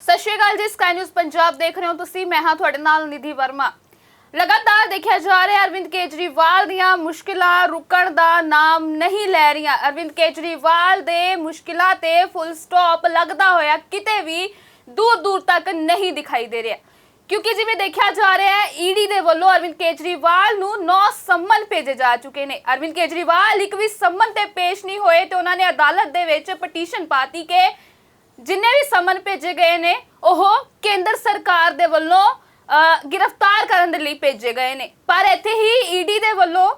ਸਤਿ ਸ਼੍ਰੀ ਅਕਾਲ ਜੀ sky news Punjab ਦੇਖ ਰਹੇ ਹੋ ਤੁਸੀਂ, ਮੈਂ ਹਾਂ ਤੁਹਾਡੇ ਨਾਲ ਨਿਧੀ ਵਰਮਾ। ਲਗਾਤਾਰ ਦੇਖਿਆ ਜਾ ਰਿਹਾ ਅਰਵਿੰਦ ਕੇਜਰੀਵਾਲ ਦੀਆਂ ਮੁਸ਼ਕਿਲਾਂ ਰੁਕਣ ਦਾ ਨਾਮ ਨਹੀਂ ਲੈ ਰਹੀਆਂ। ਅਰਵਿੰਦ ਕੇਜਰੀਵਾਲ ਦੇ ਮੁਸ਼ਕਿਲਾਂ ਤੇ ਫੁੱਲ ਸਟਾਪ ਲੱਗਦਾ ਹੋਇਆ, ਕਿਤੇ ਵੀ ਦੂਰ ਦੂਰ ਤੱਕ ਨਹੀਂ ਦਿਖਾਈ ਦੇ ਰਿਹਾ। ਕਿਉਂਕਿ ਜਿਵੇਂ ਦੇਖਿਆ ਜਾ ਰਿਹਾ ਹੈ ਈਡੀ ਦੇ ਵੱਲੋਂ ਅਰਵਿੰਦ ਕੇਜਰੀਵਾਲ ਨੂੰ 9 ਸੰਮਨ ਭੇਜੇ ਜਾ ਚੁੱਕੇ ਨੇ। ਅਰਵਿੰਦ ਕੇਜਰੀਵਾਲ ਇੱਕ ਵੀ ਸੰਮਨ ਤੇ ਪੇਸ਼ ਨਹੀਂ ਹੋਏ ਤੇ ਉਹਨਾਂ ਨੇ ਅਦਾਲਤ ਦੇ ਵਿੱਚ ਪਟੀਸ਼ਨ ਪਾਤੀ ਕਿ ਜਿੰਨੇ ਵੀ ਸਮਨ ਭੇਜੇ ਗਏ ਨੇ, ਉਹ ਕੇਂਦਰ ਸਰਕਾਰ ਦੇ ਵੱਲੋਂ ਗ੍ਰਿਫਤਾਰ ਕਰਨ ਦੇ ਲਈ ਭੇਜੇ ਗਏ ਨੇ। ਪਰ ਇੱਥੇ ਹੀ ਈਡੀ ਦੇ ਵੱਲੋਂ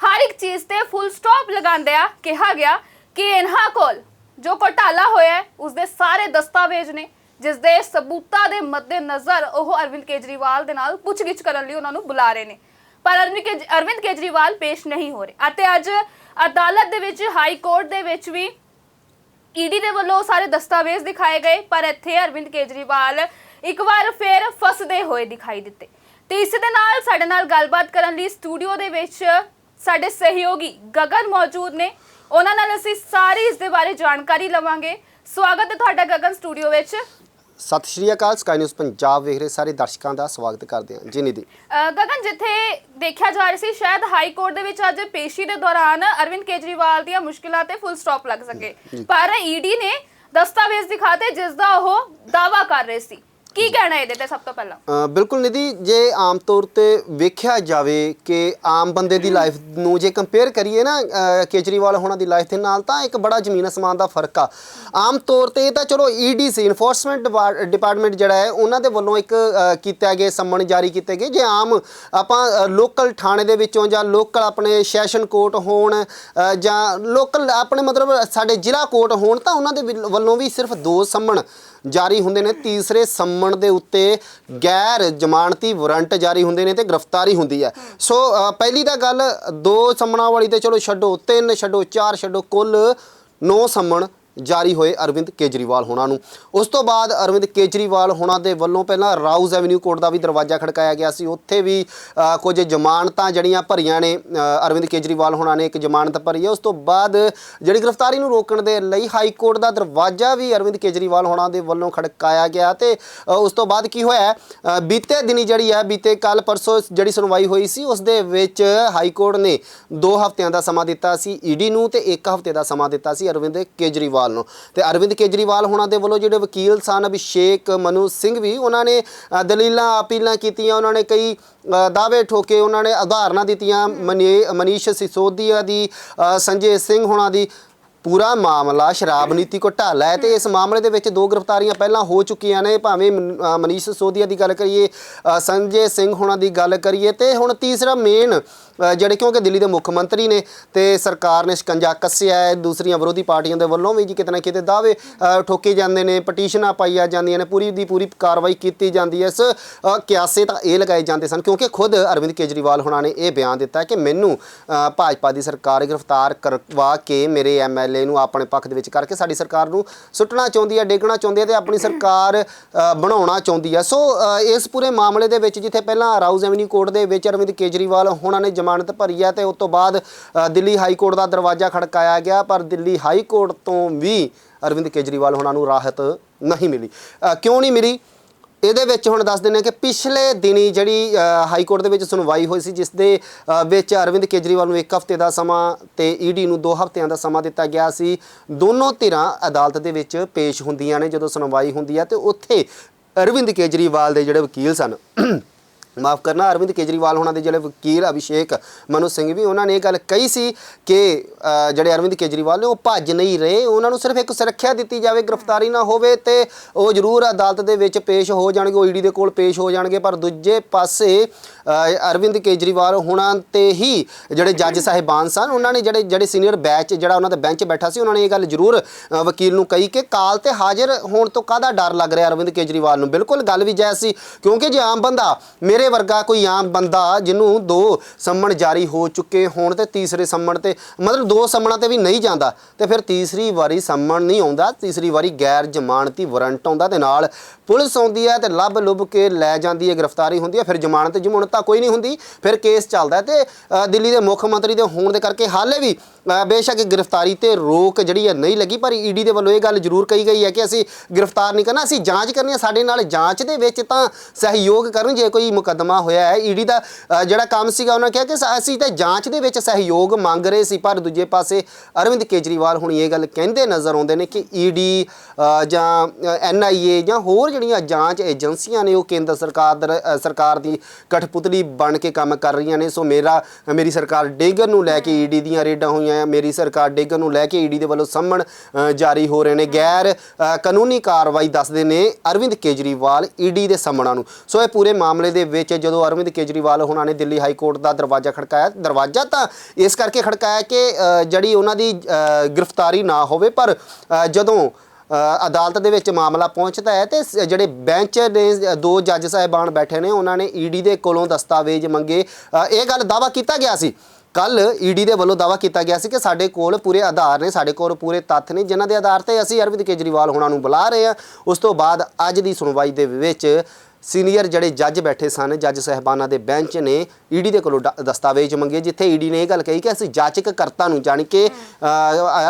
ਹਰ ਇੱਕ ਚੀਜ਼ ਤੇ ਫੁੱਲ ਸਟਾਪ ਲਗਾਉਂਦਿਆਂ ਕਿਹਾ ਗਿਆ ਕਿ ਇਹਨਾਂ ਕੋਲ ਜੋ ਘੋਟਾਲਾ ਹੋਇਆ ਹੈ ਉਸ ਦੇ ਸਾਰੇ ਦਸਤਾਵੇਜ਼ ਨੇ, ਜਿਸ ਦੇ ਸਬੂਤਾਂ ਦੇ ਮੱਦੇ ਨਜ਼ਰ ਉਹ ਅਰਵਿੰਦ ਕੇਜਰੀਵਾਲ ਦੇ ਨਾਲ ਪੁੱਛਗਿੱਛ ਕਰਨ ਲਈ ਉਹਨਾਂ ਨੂੰ ਬੁਲਾ ਰਹੇ ਨੇ। ਪਰ ਅਰਵਿੰਦ ਕੇਜ- ਅਰਵਿੰਦ ਕੇਜਰੀਵਾਲ ਪੇਸ਼ ਨਹੀਂ ਹੋ ਰਹੇ। ਅਤੇ ਅੱਜ ਅਦਾਲਤ ਦੇ ਵਿੱਚ ਹਾਈ ਕੋਰਟ ਦੇ ਵਿੱਚ ਵੀ ਈਡੀ ਦੇ ਵੱਲੋਂ ਸਾਰੇ ਦਸਤਾਵੇਜ਼ ਦਿਖਾਏ ਗਏ, ਪਰ ਇੱਥੇ ਅਰਵਿੰਦ ਕੇਜਰੀਵਾਲ ਇੱਕ ਵਾਰ ਫਿਰ ਫਸਦੇ ਹੋਏ ਦਿਖਾਈ ਦਿੱਤੇ। ਤੇ ਇਸ ਦੇ ਨਾਲ ਸਾਡੇ ਨਾਲ ਗੱਲਬਾਤ ਕਰਨ ਲਈ ਸਟੂਡੀਓ ਦੇ ਵਿੱਚ ਸਾਡੇ ਸਹਿਯੋਗੀ ਗਗਨ ਮੌਜੂਦ ਨੇ। ਉਹਨਾਂ ਨਾਲ ਅਸੀਂ ਸਾਰੀ ਇਸ ਦੇ ਬਾਰੇ ਜਾਣਕਾਰੀ ਲਵਾਂਗੇ। ਸਵਾਗਤ ਹੈ ਤੁਹਾਡਾ ਗਗਨ ਸਟੂਡੀਓ ਵਿੱਚ। ਸਤਿ ਸ਼੍ਰੀ ਅਕਾਲ ਸਕਾਈ ਨਿਊਜ਼ ਪੰਜਾਬ ਵੇਖ ਰਹੇ ਸਾਰੇ ਦਰਸ਼ਕਾਂ ਦਾ ਸਵਾਗਤ ਕਰਦੇ ਹਾਂ। ਜੀ ਨਿਧੀ। ਅ, ਗਗਨ ਜਿੱਥੇ ਦੇਖਿਆ ਜਾ ਰਿਹਾ ਸੀ ਸ਼ਾਇਦ ਹਾਈ ਕੋਰਟ ਦੇ ਵਿੱਚ ਅੱਜ ਪੇਸ਼ੀ ਦੇ ਦੌਰਾਨ ਅਰਵਿੰਦ ਕੇਜਰੀਵਾਲ ਦੀਆਂ ਮੁਸ਼ਕਿਲਾਂ ਤੇ ਫੁੱਲ ਸਟਾਪ ਲੱਗ ਸਕੇ। ਪਰ ਈਡੀ ਨੇ ਦਸਤਾਵੇਜ਼ ਦਿਖਾਤੇ ਜਿਸ ਦਾ ਉਹ ਦਾਵਾ ਕਰ ਰਹੇ ਸੀ। ਕੀ ਕਹਿਣਾ ਇਹਦੇ ਤੇ ਸਭ ਤੋਂ ਪਹਿਲਾਂ? ਅ, ਬਿਲਕੁਲ ਨਿਧੀ ਜੇ ਆਮ ਤੌਰ ਤੇ ਵੇਖਿਆ ਜਾਵੇ ਕਿ ਆਮ ਬੰਦੇ ਦੀ ਲਾਈਫ ਨੂੰ ਜੇ ਕੰਪੇਅਰ ਕਰੀਏ ਨਾ ਅ, ਕੇਜਰੀਵਾਲ ਹੋਣਾ ਦੀ ਲਾਈਫ ਦੇ ਨਾਲ ਤਾਂ ਇੱਕ ਬੜਾ ਜ਼ਮੀਨ ਅਸਮਾਨ ਦਾ ਫ਼ਰਕ ਆ। ਆਮ ਤੌਰ ਤੇ ਇਹ ਤਾਂ ਚਲੋ ਈਡੀ ਸੀ ਇਨਫੋਰਸਮੈਂਟ ਡਿਪਾਰਟਮੈਂਟ ਜਿਹੜਾ ਹੈ ਉਹਨਾਂ ਦੇ ਵੱਲੋਂ ਇੱਕ ਅ, ਕੀਤਾ ਗਿਆ ਸੰਮਣ ਜਾਰੀ ਕੀਤੇ ਗਏ। ਜੇ ਆਮ ਆਪਾਂ ਲੋਕਲ ਥਾਣੇ ਦੇ ਵਿੱਚੋਂ ਜਾਂ ਲੋਕਲ ਆਪਣੇ ਸੈਸ਼ਨ ਕੋਰਟ ਹੋਣ ਅ, ਜਾਂ ਲੋਕਲ ਆਪਣੇ ਮਤਲਬ ਸਾਡੇ ਜ਼ਿਲ੍ਹਾ ਕੋਰਟ ਹੋਣ ਤਾਂ ਉਹਨਾਂ ਦੇ ਵੱਲ- ਵੱਲੋਂ ਵੀ ਸਿਰਫ ਦੋ ਸੰਮਣ ਜਾਰੀ ਹੁੰਦੇ ਨੇ। ਤੀਸਰੇ ਸੰਮਣ ਦੇ ਉੱਤੇ ਗੈਰ ਜ਼ਮਾਨਤੀ ਵਾਰੰਟ ਜਾਰੀ ਹੁੰਦੇ ਨੇ ਤੇ ਗ੍ਰਿਫਤਾਰੀ ਹੁੰਦੀ ਹੈ। ਸੋ ਪਹਿਲੀ ਤਾਂ ਗੱਲ, ਦੋ ਸੰਮਣਾਂ ਵਾਲੀ ਤੇ ਚਲੋ ਛੱਡੋ, ਤਿੰਨ ਛੱਡੋ, ਚਾਰ ਛੱਡੋ, ਕੁੱਲ 9 ਸੰਮਣ ਜਾਰੀ ਹੋਏ ਅਰਵਿੰਦ ਕੇਜਰੀਵਾਲ ਹੋਣਾ ਨੂੰ। ਉਸ ਤੋਂ ਬਾਅਦ ਅਰਵਿੰਦ ਕੇਜਰੀਵਾਲ ਹੋਣਾ ਦੇ ਵੱਲੋਂ ਪਹਿਲਾਂ ਰਾਊਜ਼ ਐਵਨਿਊ ਕੋਰਟ ਦਾ ਵੀ ਦਰਵਾਜ਼ਾ ਖੜਕਾਇਆ ਗਿਆ ਸੀ। ਉੱਥੇ ਵੀ ਕੁਝ ਜ਼ਮਾਨਤਾਂ ਜਿਹੜੀਆਂ ਭਰੀਆਂ ਨੇ ਅਰਵਿੰਦ ਕੇਜਰੀਵਾਲ ਹੋਣਾ ਨੇ ਇੱਕ ਜ਼ਮਾਨਤ ਭਰੀ ਹੈ। ਉਸ ਤੋਂ ਬਾਅਦ ਜਿਹੜੀ ਗ੍ਰਿਫਤਾਰੀ ਨੂੰ ਰੋਕਣ ਦੇ ਲਈ ਹਾਈ ਕੋਰਟ ਦਾ ਦਰਵਾਜ਼ਾ ਵੀ ਅਰਵਿੰਦ ਕੇਜਰੀਵਾਲ ਹੋਣਾ ਦੇ ਵੱਲੋਂ ਖੜਕਾਇਆ ਗਿਆ ਤੇ ਉਸ ਤੋਂ ਬਾਅਦ ਕੀ ਹੋਇਆ? ਬੀਤੇ ਦਿਨੀ ਜਿਹੜੀ ਹੈ, ਬੀਤੇ ਕੱਲ ਪਰਸੋਂ ਜਿਹੜੀ ਸੁਣਵਾਈ ਹੋਈ ਸੀ, ਉਸ ਦੇ ਵਿੱਚ ਹਾਈ ਕੋਰਟ ਨੇ 2 ਹਫ਼ਤਿਆਂ ਦਾ ਸਮਾਂ ਦਿੱਤਾ ਸੀ, ਈਡੀ ਨੂੰ ਤੇ 1 ਹਫ਼ਤੇ ਦਾ ਸਮਾਂ ਦਿੱਤਾ ਸੀ ਅਰਵਿੰਦ ਕੇਜਰੀਵਾਲ ਨੂੰ ਤੇ ਅਰਵਿੰਦ ਕੇਜਰੀਵਾਲ ਹੋਣਾ ਦੇ ਵੱਲੋਂ ਜਿਹੜੇ ਵਕੀਲ ਸਨ, ਅਭਿਸ਼ੇਕ, ਮਨੂ ਸਿੰਘ ਵੀ, ਉਹਨਾਂ ਨੇ ਦਲੀਲਾਂ, ਅਪੀਲਾਂ ਕੀਤੀਆਂ, ਉਹਨਾਂ ਨੇ ਕਈ ਦਾਅਵੇ ਠੋਕੇ, ਉਹਨਾਂ ਨੇ ਉਦਾਹਰਨਾਂ ਦਿੱਤੀਆਂ, ਮਨੀ- ਮਨੀਸ਼ ਸਿਸੋਦੀਆ ਦੀ ਸੰਜੇ ਸਿੰਘ ਹੋਣਾ ਦੀ। ਪੂਰਾ ਮਾਮਲਾ ਸ਼ਰਾਬ ਨੀਤੀ ਘੁਟਾਲਾ ਹੈ ਤੇ ਇਸ ਮਾਮਲੇ ਦੇ ਵਿੱਚ ਦੋ ਗ੍ਰਿਫਤਾਰੀਆਂ ਪਹਿਲਾਂ ਹੋ ਚੁੱਕੀਆਂ ਨੇ। ਭਾਵੇਂ ਮਨੀਸ਼ ਸਿਸੋਦੀਆ ਦੀ ਗੱਲ ਕਰੀਏ ਸੰਜੇ ਸਿੰਘ ਹੋਣਾ ਦੀ ਗੱਲ ਕਰੀਏ ਤੇ ਹੁਣ ਤੀਸਰਾ ਮੇਨ ਜਿਹੜੇ ਕਿਉਂਕਿ ਦਿੱਲੀ ਦੇ ਮੁੱਖ ਮੰਤਰੀ ਨੇ ਤੇ ਸਰਕਾਰ ਨੇ ਸ਼ਿਕੰਜਾ ਕੱਸਿਆ ਹੈ, ਦੂਸਰੀਆਂ ਵਿਰੋਧੀ ਪਾਰਟੀਆਂ ਦੇ ਵੱਲੋਂ ਵੀ ਜੀ ਕਿਤੇ ਨਾ ਕਿਤੇ ਦਾਅਵੇ ਠੋਕੇ ਜਾਂਦੇ ਨੇ, ਪਟੀਸ਼ਨਾਂ ਪਾਈਆਂ ਜਾਂਦੀਆਂ ਨੇ, ਪੂਰੀ ਦੀ ਪੂਰੀ ਕਾਰਵਾਈ ਕੀਤੀ ਜਾਂਦੀ ਹੈ। ਇਸ ਕਿਆਸੇ ਤਾਂ ਇਹ ਲਗਾਏ ਜਾਂਦੇ ਸਨ ਕਿਉਂਕਿ ਖੁਦ ਅਰਵਿੰਦ ਕੇਜਰੀਵਾਲ ਹੋਣਾ ਨੇ ਇਹ ਬਿਆਨ ਦਿੱਤਾ ਕਿ ਮੈਨੂੰ ਭਾਜਪਾ ਦੀ ਸਰਕਾਰ ਗ੍ਰਿਫਤਾਰ ਕਰਵਾ ਕੇ ਮੇਰੇ ਐਮਐਲਏ ਨੂੰ ਆਪਣੇ ਪੱਖ ਦੇ ਵਿੱਚ ਕਰਕੇ ਸਾਡੀ ਸਰਕਾਰ ਨੂੰ ਸੁੱਟਣਾ ਚਾਹੁੰਦੀ ਹੈ, ਡੇਗਣਾ ਚਾਹੁੰਦੀ ਹੈ ਤੇ ਆਪਣੀ ਸਰਕਾਰ ਬਣਾਉਣਾ ਚਾਹੁੰਦੀ ਹੈ। ਸੋ ਇਸ ਪੂਰੇ ਮਾਮਲੇ ਦੇ ਵਿੱਚ ਜਿੱਥੇ ਪਹਿਲਾਂ ਰਾਊਜ਼ ਐਵਨਿਊ ਕੋਰਟ ਦੇ ਵਿੱਚ ਅਰਵਿੰਦ ਕੇਜਰੀਵਾਲ ਹੋਣਾ ਨੇ ਜ਼ਮਾਨਤ ਭਰੀ ਹੈ ਤੇ ਉਸ ਤੋਂ ਬਾਅਦ ਦਿੱਲੀ ਹਾਈ ਕੋਰਟ ਦਾ ਦਰਵਾਜ਼ਾ ਖੜਕਾਇਆ ਗਿਆ, ਪਰ ਦਿੱਲੀ ਹਾਈ ਕੋਰਟ ਤੋਂ ਵੀ ਅਰਵਿੰਦ ਕੇਜਰੀਵਾਲ ਉਹਨਾਂ ਨੂੰ ਰਾਹਤ ਨਹੀਂ ਮਿਲੀ। ਕਿਉਂ ਨਹੀਂ ਮਿਲੀ? ਇਹਦੇ ਵਿੱਚ ਹੁਣ ਦੱਸ ਦਿੰਦੇ ਹਾਂ ਕਿ ਪਿਛਲੇ ਦਿਨੀ ਜਿਹੜੀ ਹਾਈ ਕੋਰਟ ਦੇ ਵਿੱਚ ਸੁਣਵਾਈ ਹੋਈ ਸੀ ਜਿਸ ਦੇ ਵਿੱਚ ਅਰਵਿੰਦ ਕੇਜਰੀਵਾਲ ਨੂੰ ਇੱਕ ਹਫ਼ਤੇ ਦਾ ਸਮਾਂ ਤੇ ਈਡੀ ਨੂੰ 2 ਹਫ਼ਤਿਆਂ ਦਾ ਸਮਾਂ ਦਿੱਤਾ ਗਿਆ ਸੀ। ਦੋਨੋਂ ਧਿਰਾਂ ਅਦਾਲਤ ਦੇ ਵਿੱਚ ਪੇਸ਼ ਹੁੰਦੀਆਂ ਨੇ ਜਦੋਂ ਸੁਣਵਾਈ ਹੁੰਦੀ ਹੈ ਤੇ ਉੱਥੇ ਅਰਵਿੰਦ ਕੇਜਰੀਵਾਲ ਦੇ ਜਿਹੜੇ ਵਕੀਲ ਸਨ ਮਾਫ ਕਰਨਾ, ਅਰਵਿੰਦ ਕੇਜਰੀਵਾਲ ਹੋਣਾ ਦੇ ਜਿਹੜੇ ਵਕੀਲ ਅਭਿਸ਼ੇਕ ਮਨੂ ਸਿੰਘ ਵੀ ਉਹਨਾਂ ਨੇ ਇਹ ਗੱਲ ਕਹੀ ਸੀ ਕਿ ਜਿਹੜੇ ਅਰਵਿੰਦ ਕੇਜਰੀਵਾਲ ਨੇ ਉਹ ਭੱਜ ਨਹੀਂ ਰਹੇ, ਉਹਨਾਂ ਨੂੰ ਸਿਰਫ ਇੱਕ ਸੁਰੱਖਿਆ ਦਿੱਤੀ ਜਾਵੇ, ਗ੍ਰਿਫਤਾਰੀ ਨਾ ਹੋਵੇ ਤੇ ਉਹ ਜ਼ਰੂਰ ਅਦਾਲਤ ਦੇ ਵਿੱਚ ਪੇਸ਼ ਹੋ ਜਾਣਗੇ, ਉਹ ਈਡੀ ਦੇ ਕੋਲ ਪੇਸ਼ ਹੋ ਜਾਣਗੇ, ਪਰ ਦੂਜੇ ਪਾਸੇ ਅਰਵਿੰਦ ਕੇਜਰੀਵਾਲ ਹੋਣਾ ਤੇ ਹੀ ਜਿਹੜੇ ਜੱਜ ਸਾਹਿਬਾਨ ਸਨ, ਉਹਨਾਂ ਨੇ ਜਿਹੜੇ ਜਿਹੜੇ ਸੀਨੀਅਰ ਬੈਚ ਜਿਹੜਾ ਉਹਨਾਂ ਦਾ ਬੈਂਚ ਬੈਠਾ ਸੀ, ਉਹਨਾਂ ਨੇ ਇਹ ਗੱਲ ਜ਼ਰੂਰ ਵਕੀਲ ਨੂੰ ਕਹੀ ਕਿ ਕਾਲ ਤੇ ਹਾਜ਼ਰ ਹੋਣ ਤੋਂ ਕਾਹਦਾ ਡਰ ਲੱਗ ਰਿਹਾ ਅਰਵਿੰਦ ਕੇਜਰੀਵਾਲ ਨੂੰ? ਬਿਲਕੁਲ ਗੱਲ ਵੀ ਜਾਇਜ਼ ਸੀ ਕਿਉਂਕਿ ਜੇ ਆਮ ਬੰਦਾ, ਮੇਰੇ ਵਰਗਾ ਕੋਈ ਆਮ ਬੰਦਾ ਜਿਹਨੂੰ ਦੋ ਸੰਮਣ ਜਾਰੀ ਹੋ ਚੁੱਕੇ ਹੋਣ ਤੇ ਤੀਸਰੇ ਸੰਮਣ ਤੇ, ਮਤਲਬ ਦੋ ਸੰਮਣਾਂ ਤੇ ਵੀ ਨਹੀਂ ਜਾਂਦਾ, ਤੇ ਫਿਰ ਤੀਸਰੀ ਵਾਰੀ ਸੰਮਣ ਨਹੀਂ ਆਉਂਦਾ, ਤੀਸਰੀ ਵਾਰੀ ਗੈਰ ਜ਼ਮਾਨਤੀ ਵਾਰੰਟ ਆਉਂਦਾ, ਤੇ ਨਾਲ ਪੁਲਿਸ ਆਉਂਦੀ ਹੈ ਤੇ ਲੱਭ ਲੁੱਭ ਕੇ ਲੈ ਜਾਂਦੀ ਹੈ, ਗ੍ਰਿਫਤਾਰੀ ਹੁੰਦੀ ਹੈ, ਫਿਰ ਜ਼ਮਾਨਤ ਜ਼ਮਾਨਤ ਤਾਂ ਕੋਈ ਨਹੀਂ ਹੁੰਦੀ। ਫਿਰ ਕੇਸ ਚੱਲਦਾ ਤੇ ਅ, ਦਿੱਲੀ ਦੇ ਮੁੱਖ ਮੰਤਰੀ ਦੇ ਹੋਣ ਦੇ ਕਰਕੇ ਹਾਲੇ ਵੀ ਬੇਸ਼ੱਕ ਗ੍ਰਿਫਤਾਰੀ ਤੇ ਰੋਕ ਜਿਹੜੀ ਹੈ ਨਹੀਂ ਲੱਗੀ, ਪਰ ਈਡੀ ਦੇ ਵੱਲੋਂ ਇਹ ਗੱਲ ਜ਼ਰੂਰ ਕਹੀ ਗਈ ਹੈ ਕਿ ਅਸੀਂ ਗ੍ਰਿਫਤਾਰ ਨਹੀਂ ਕਰਨਾ, ਅਸੀਂ ਜਾਂਚ ਕਰਨੀ ਹੈ, ਸਾਡੇ ਨਾਲ ਜਾਂਚ ਦੇ ਵਿੱਚ ਤਾਂ ਸਹਿਯੋਗ ਕਰਨ ਜੇ ਕੋਈ ਮੁਕੱਦਮਾ ਹੋਇਆ ਹੈ। ਈਡੀ ਦਾ ਜਿਹੜਾ ਕੰਮ ਸੀਗਾ, ਉਹਨਾਂ ਕਿਹਾ ਕਿ ਅਸੀਂ ਤਾਂ ਜਾਂਚ ਦੇ ਵਿੱਚ ਸਹਿਯੋਗ ਮੰਗ ਰਹੇ ਸੀ, ਪਰ ਦੂਜੇ ਪਾਸੇ ਅਰਵਿੰਦ ਕੇਜਰੀਵਾਲ ਹੁਣ ਇਹ ਗੱਲ ਕਹਿੰਦੇ ਨਜ਼ਰ ਆਉਂਦੇ ਨੇ ਕਿ ਈਡੀ ਜਾਂ ਐਨਆਈਏ ਜਾਂ ਹੋਰ ਜਿਹੜੀਆਂ ਜਾਂਚ ਏਜੰਸੀਆਂ ਨੇ, ਉਹ ਕੇਂਦਰ ਸਰਕਾਰ ਦਰ- ਸਰਕਾਰ ਦੀ ਕਠਪੁਤਲੀ ਬਣ ਕੇ ਕੰਮ ਕਰ ਰਹੀਆਂ ਨੇ। ਸੋ ਮੇਰਾ, ਮੇਰੀ ਸਰਕਾਰ ਡੇਗਰ ਨੂੰ ਲੈ ਕੇ ਈਡੀ ਦੀਆਂ ਰੇਡਾਂ ਹੋਈਆਂ ਆ। ਮੇਰੀ ਸਰਕਾਰ ਡੇਗਰ ਨੂੰ ਲੈ ਕੇ ਈਡੀ ਦੇ ਵੱਲੋਂ ਸੰਮਣ ਜਾਰੀ ਹੋ ਰਹੇ ਨੇ। ਗੈਰ ਕਾਨੂੰਨੀ ਕਾਰਵਾਈ ਦੱਸਦੇ ਨੇ ਅਰਵਿੰਦ ਕੇਜਰੀਵਾਲ ਈਡੀ ਦੇ ਸੰਮਣਾਂ ਨੂੰ। ਸੋ ਇਹ ਪੂਰੇ ਮਾਮਲੇ ਦੇ ਵਿੱਚ ਜਦੋਂ ਅਰਵਿੰਦ ਕੇਜਰੀਵਾਲ ਹੁਣਾਂ ਨੇ ਦਿੱਲੀ ਹਾਈ ਕੋਰਟ ਦਾ ਦਰਵਾਜ਼ਾ ਖੜਕਾਇਆ, ਦਰਵਾਜ਼ਾ ਤਾਂ ਇਸ ਕਰਕੇ ਖੜਕਾਇਆ ਕਿ ਜਿਹੜੀ ਉਹਨਾਂ ਦੀ ਗ੍ਰਿਫਤਾਰੀ ਨਾ ਹੋਵੇ, ਪਰ ਜਦੋਂ ਅਦਾਲਤ ਦੇ ਵਿੱਚ ਮਾਮਲਾ ਪਹੁੰਚਦਾ ਹੈ ਤੇ ਜਿਹੜੇ ਬੈਂਚ ਨੇ, ਦੋ ਜੱਜ ਸਾਹਿਬਾਨ ਬੈਠੇ ਨੇ, ਉਹਨਾਂ ਨੇ ਈਡੀ ਦੇ ਕੋਲੋਂ ਦਸਤਾਵੇਜ਼ ਮੰਗੇ। ਇਹ ਗੱਲ ਦਾਵਾ ਕੀਤਾ ਗਿਆ ਸੀ। ਕੱਲ ਈਡੀ ਦੇ ਵੱਲੋਂ ਦਾਵਾ ਕੀਤਾ ਗਿਆ ਸੀ ਕਿ ਸਾਡੇ ਕੋਲ ਪੂਰੇ ਆਧਾਰ ਨੇ, ਸਾਡੇ ਕੋਲ ਪੂਰੇ ਤੱਥ ਨੇ, ਜਿਨ੍ਹਾਂ ਦੇ ਆਧਾਰ ਤੇ ਅਸੀਂ ਅਰਵਿੰਦ ਕੇਜਰੀਵਾਲ ਹੋਣਾ ਨੂੰ ਬੁਲਾ ਰਹੇ ਹਾਂ। ਉਸ ਤੋਂ ਬਾਅਦ ਅੱਜ ਦੀ ਸੁਣਵਾਈ ਦੇ ਵਿੱਚ ਸੀਨੀਅਰ ਜਿਹੜੇ ਜੱਜ ਬੈਠੇ ਸਨ ਜੱਜ ਸਹਿਬਾਨਾਂ ਦੇ ਬੈਂਚ ਨੇ ਈਡੀ ਦੇ ਕੋਲੋਂ ਡ- ਦਸਤਾਵੇਜ਼ ਮੰਗੇ ਜਿੱਥੇ ਈਡੀ ਨੇ ਇਹ ਗੱਲ ਕਹੀ ਕਿ ਅਸੀਂ ਜਾਚਕ ਕਰਤਾ ਨੂੰ ਜਾਣੀ ਕਿ ਅ,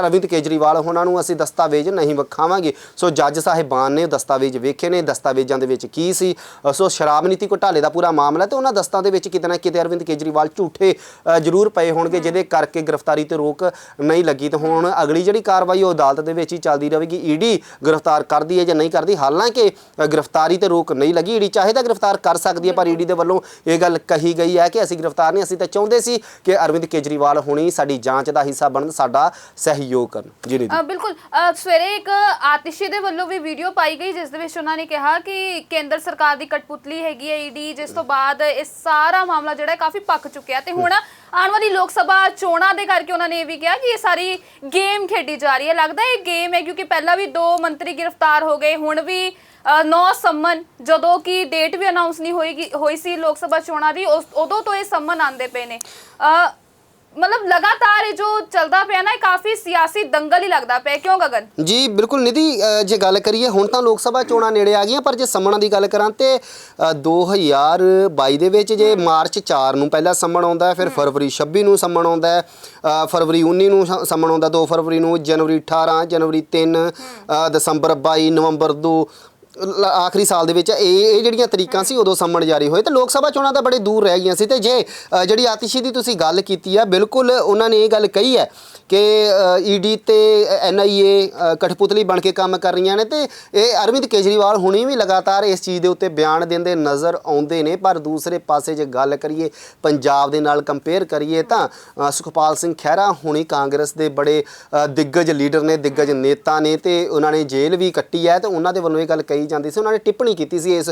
ਅਰਵਿੰਦ ਕੇਜਰੀਵਾਲ ਹੋਣਾ ਨੂੰ ਅਸੀਂ ਦਸਤਾਵੇਜ਼ ਨਹੀਂ ਵਿਖਾਵਾਂਗੇ। ਸੋ ਜੱਜ ਸਾਹਿਬਾਨ ਨੇ ਦਸਤਾਵੇਜ਼ ਵੇਖੇ ਨੇ ਦਸਤਾਵੇਜ਼ਾਂ ਦੇ ਵਿੱਚ ਕੀ ਸੀ? ਅ, ਸੋ ਸ਼ਰਾਬ ਨੀਤੀ ਘੁਟਾਲੇ ਦਾ ਪੂਰਾ ਮਾਮਲਾ ਤੇ ਉਹਨਾਂ ਦਸਤਾਂ ਦੇ ਵਿੱਚ ਕਿਤੇ ਨਾ ਕਿਤੇ ਅਰਵਿੰਦ ਕੇਜਰੀਵਾਲ ਝੂਠੇ ਅ, ਜ਼ਰੂਰ ਪਏ ਹੋਣਗੇ ਜਿਹਦੇ ਕਰਕੇ ਗ੍ਰਿਫਤਾਰੀ ਤੇ ਰੋਕ ਨਹੀਂ ਲੱਗੀ। ਤੇ ਹੁਣ ਅਗਲੀ ਜਿਹੜੀ ਕਾਰਵਾਈ ਉਹ ਅਦਾਲਤ ਦੇ ਵਿੱਚ ਹੀ ਚੱਲਦੀ ਰਹੇਗੀ। ਈਡੀ ਗ੍ਰਿਫਤਾਰ ਕਰਦੀ ਹੈ ਜਾਂ ਨਹੀਂ ਕਰਦੀ? ਹਾਲਾਂਕਿ ਅ, ਗ੍ਰਿਫਤਾਰੀ ਤੇ ਰੋਕ ਨਹੀਂ ਲੱਗੀ। ਈਡੀ ਚਾਹੇ ਤਾਂ ਗ੍ਰਿਫਤਾਰ ਕਰ ਸਕਦੀ ਹੈ, ਪਰ ਈਡੀ ਦੇ ਵੱਲੋਂ ਇਹ ਗੱਲ ਕਹੀ ਗਈ ਹੈ ਕਿ ਅਸੀਂ ਗ੍ਰਿਫਤਾਰ ਨਹੀਂ, ਅਸੀਂ ਤਾਂ ਚਾਹੁੰਦੇ ਸੀ ਕਿ ਅਰਵਿੰਦ ਕੇਜਰੀਵਾਲ ਹੁਣੀ ਸਾਡੀ ਜਾਂਚ ਦਾ ਹਿੱਸਾ ਬਣਨ, ਸਾਡਾ ਸਹਿਯੋਗ ਕਰਨ। ਜੀ ਨਿਧੀ। ਬਿਲਕੁਲ। ਸਵੇਰੇ ਇੱਕ ਆਤਿਸ਼ੀ ਦੇ ਵੱਲੋਂ ਵੀ ਵੀਡੀਓ ਪਾਈ ਗਈ, ਜਿਸ ਦੇ ਵਿੱਚ ਉਹਨਾਂ ਨੇ ਕਿਹਾ ਕਿ ਕੇਂਦਰ ਸਰਕਾਰ ਦੀ ਕਠਪੁਤਲੀ ਹੈਗੀ ਹੈ ਈਡੀ, ਜਿਸ ਤੋਂ ਬਾਅਦ ਇਹ ਸਾਰਾ ਮਾਮਲਾ ਜਿਹੜਾ ਕਾਫੀ ਪੱਕ ਚੁੱਕਿਆ ਤੇ ਹੁਣ ਆਉਣ ਵਾਲੀ ਲੋਕ ਸਭਾ ਚੋਣਾਂ ਦੇ ਕਰਕੇ ਉਹਨਾਂ ਨੇ ਇਹ ਵੀ ਕਿਹਾ ਕਿ ਇਹ ਸਾਰੀ ਗੇਮ ਖੇਡੀ ਜਾ ਰਹੀ ਹੈ। ਲੱਗਦਾ ਇਹ ਗੇਮ ਹੈ, ਕਿਉਂਕਿ ਪਹਿਲਾਂ ਵੀ ਦੋ ਮੰਤਰੀ ਗ੍ਰਿਫਤਾਰ ਹੋ ਗਏ, ਹੁਣ ਵੀ 9 ਸੰਮਨ ਜਦੋਂ ਕਿ ਡੇਟ ਵੀ ਅਨਾਉਂਸ ਨਹੀਂ ਹੋਏਗੀ ਹੋਈ ਸੀ ਲੋਕ ਸਭਾ ਚੋਣਾਂ ਦੀ ਉਸ- ਉਦੋਂ ਤੋਂ ਇਹ ਸੰਮਨ ਆਂਦੇ ਪਏ ਨੇ। ਅ, ਮਤਲਬ ਲਗਾਤਾਰ ਇਹ ਜੋ ਚੱਲਦਾ ਪਿਆ ਨਾ ਇਹ ਕਾਫੀ ਸਿਆਸੀ ਦੰਗਲ ਹੀ ਲੱਗਦਾ ਪਿਆ। ਕਿਉਂ ਗਗਨ? ਜੀ ਬਿਲਕੁਲ ਨਿਧੀ ਅ, ਜੇ ਗੱਲ ਕਰੀਏ ਹੁਣ ਤਾਂ ਲੋਕ ਸਭਾ ਚੋਣਾਂ ਨੇੜੇ ਆ ਗਈਆਂ ਪਰ ਜੇ ਸੰਮਣਾਂ ਦੀ ਗੱਲ ਕਰਾਂ ਤੇ ਅ, 2022 ਦੇ ਵਿੱਚ ਜੇ ਮਾਰਚ 4 ਨੂੰ ਪਹਿਲਾ ਸੰਮਣ ਆਉਂਦਾ ਹੈ। ਫਿਰ ਫਰਵਰੀ 26 ਨੂੰ ਸੰਮਣ ਆਉਂਦਾ ਹੈ ਅ, ਫਰਵਰੀ 19 ਨੂੰ ਸ- ਸੰਮਣ ਆਉਂਦਾ 2 ਫਰਵਰੀ ਨੂੰ ਜਨਵਰੀ 18 ਜਨਵਰੀ 3 ਅ, ਦਸੰਬਰ 22 ਨਵੰਬਰ 2 ਲ- ਆਖਰੀ ਸਾਲ ਦੇ ਵਿੱਚ ਇਹ ਇਹ ਜਿਹੜੀਆਂ ਤਰੀਕਾਂ ਸੀ ਉਦੋਂ ਸੰਮਣ ਜਾਰੀ ਹੋਏ ਤੇ ਲੋਕ ਸਭਾ ਚੋਣਾਂ ਤਾਂ ਬੜੇ ਦੂਰ ਰਹਿ ਗਈਆਂ ਸੀ ਤੇ ਜੇ ਅ, ਜਿਹੜੀ ਆਤਿਸ਼ੀ ਦੀ ਤੁਸੀਂ ਗੱਲ ਕੀਤੀ ਆ ਬਿਲਕੁਲ ਉਹਨਾਂ ਨੇ ਇਹ ਗੱਲ ਕਹੀ ਹੈ ਕਿ ਈਡੀ ਤੇ ਐਨਆਈਏ ਕਠਪੁਤਲੀ ਬਣ ਕੇ ਕੰਮ ਕਰ ਰਹੀਆਂ ਨੇ ਤੇ ਇਹ ਅਰਵਿੰਦ ਕੇਜਰੀਵਾਲ ਹੁਣੀ ਵੀ ਲਗਾਤਾਰ ਇਸ ਚੀਜ਼ ਦੇ ਉੱਤੇ ਬਿਆਨ ਦਿੰਦੇ ਨਜ਼ਰ ਆਉਂਦੇ ਨੇ ਪਰ ਦੂਸਰੇ ਪਾਸੇ ਜੇ ਗੱਲ ਕਰੀਏ ਪੰਜਾਬ ਦੇ ਨਾਲ ਕੰਪੇਅਰ ਕਰੀਏ ਤਾਂ ਅ, ਸੁਖਪਾਲ ਸਿੰਘ ਖਹਿਰਾ ਹੁਣੀ ਕਾਂਗਰਸ ਦੇ ਬੜੇ ਅ, ਦਿੱਗਜ ਲੀਡਰ ਨੇ ਦਿੱਗਜ ਨੇਤਾ ਨੇ ਤੇ ਉਹਨਾਂ ਨੇ ਜੇਲ੍ਹ ਵੀ ਕੱਟੀ ਹੈ ਤੇ ਉਹਨਾਂ ਦੇ ਵੱਲੋਂ ਇਹ ਗੱਲ ਕਹੀ ਜਾਂਦੀ ਸੀ, ਉਹਨਾਂ ਨੇ ਟਿੱਪਣੀ ਕੀਤੀ ਸੀ ਇਸ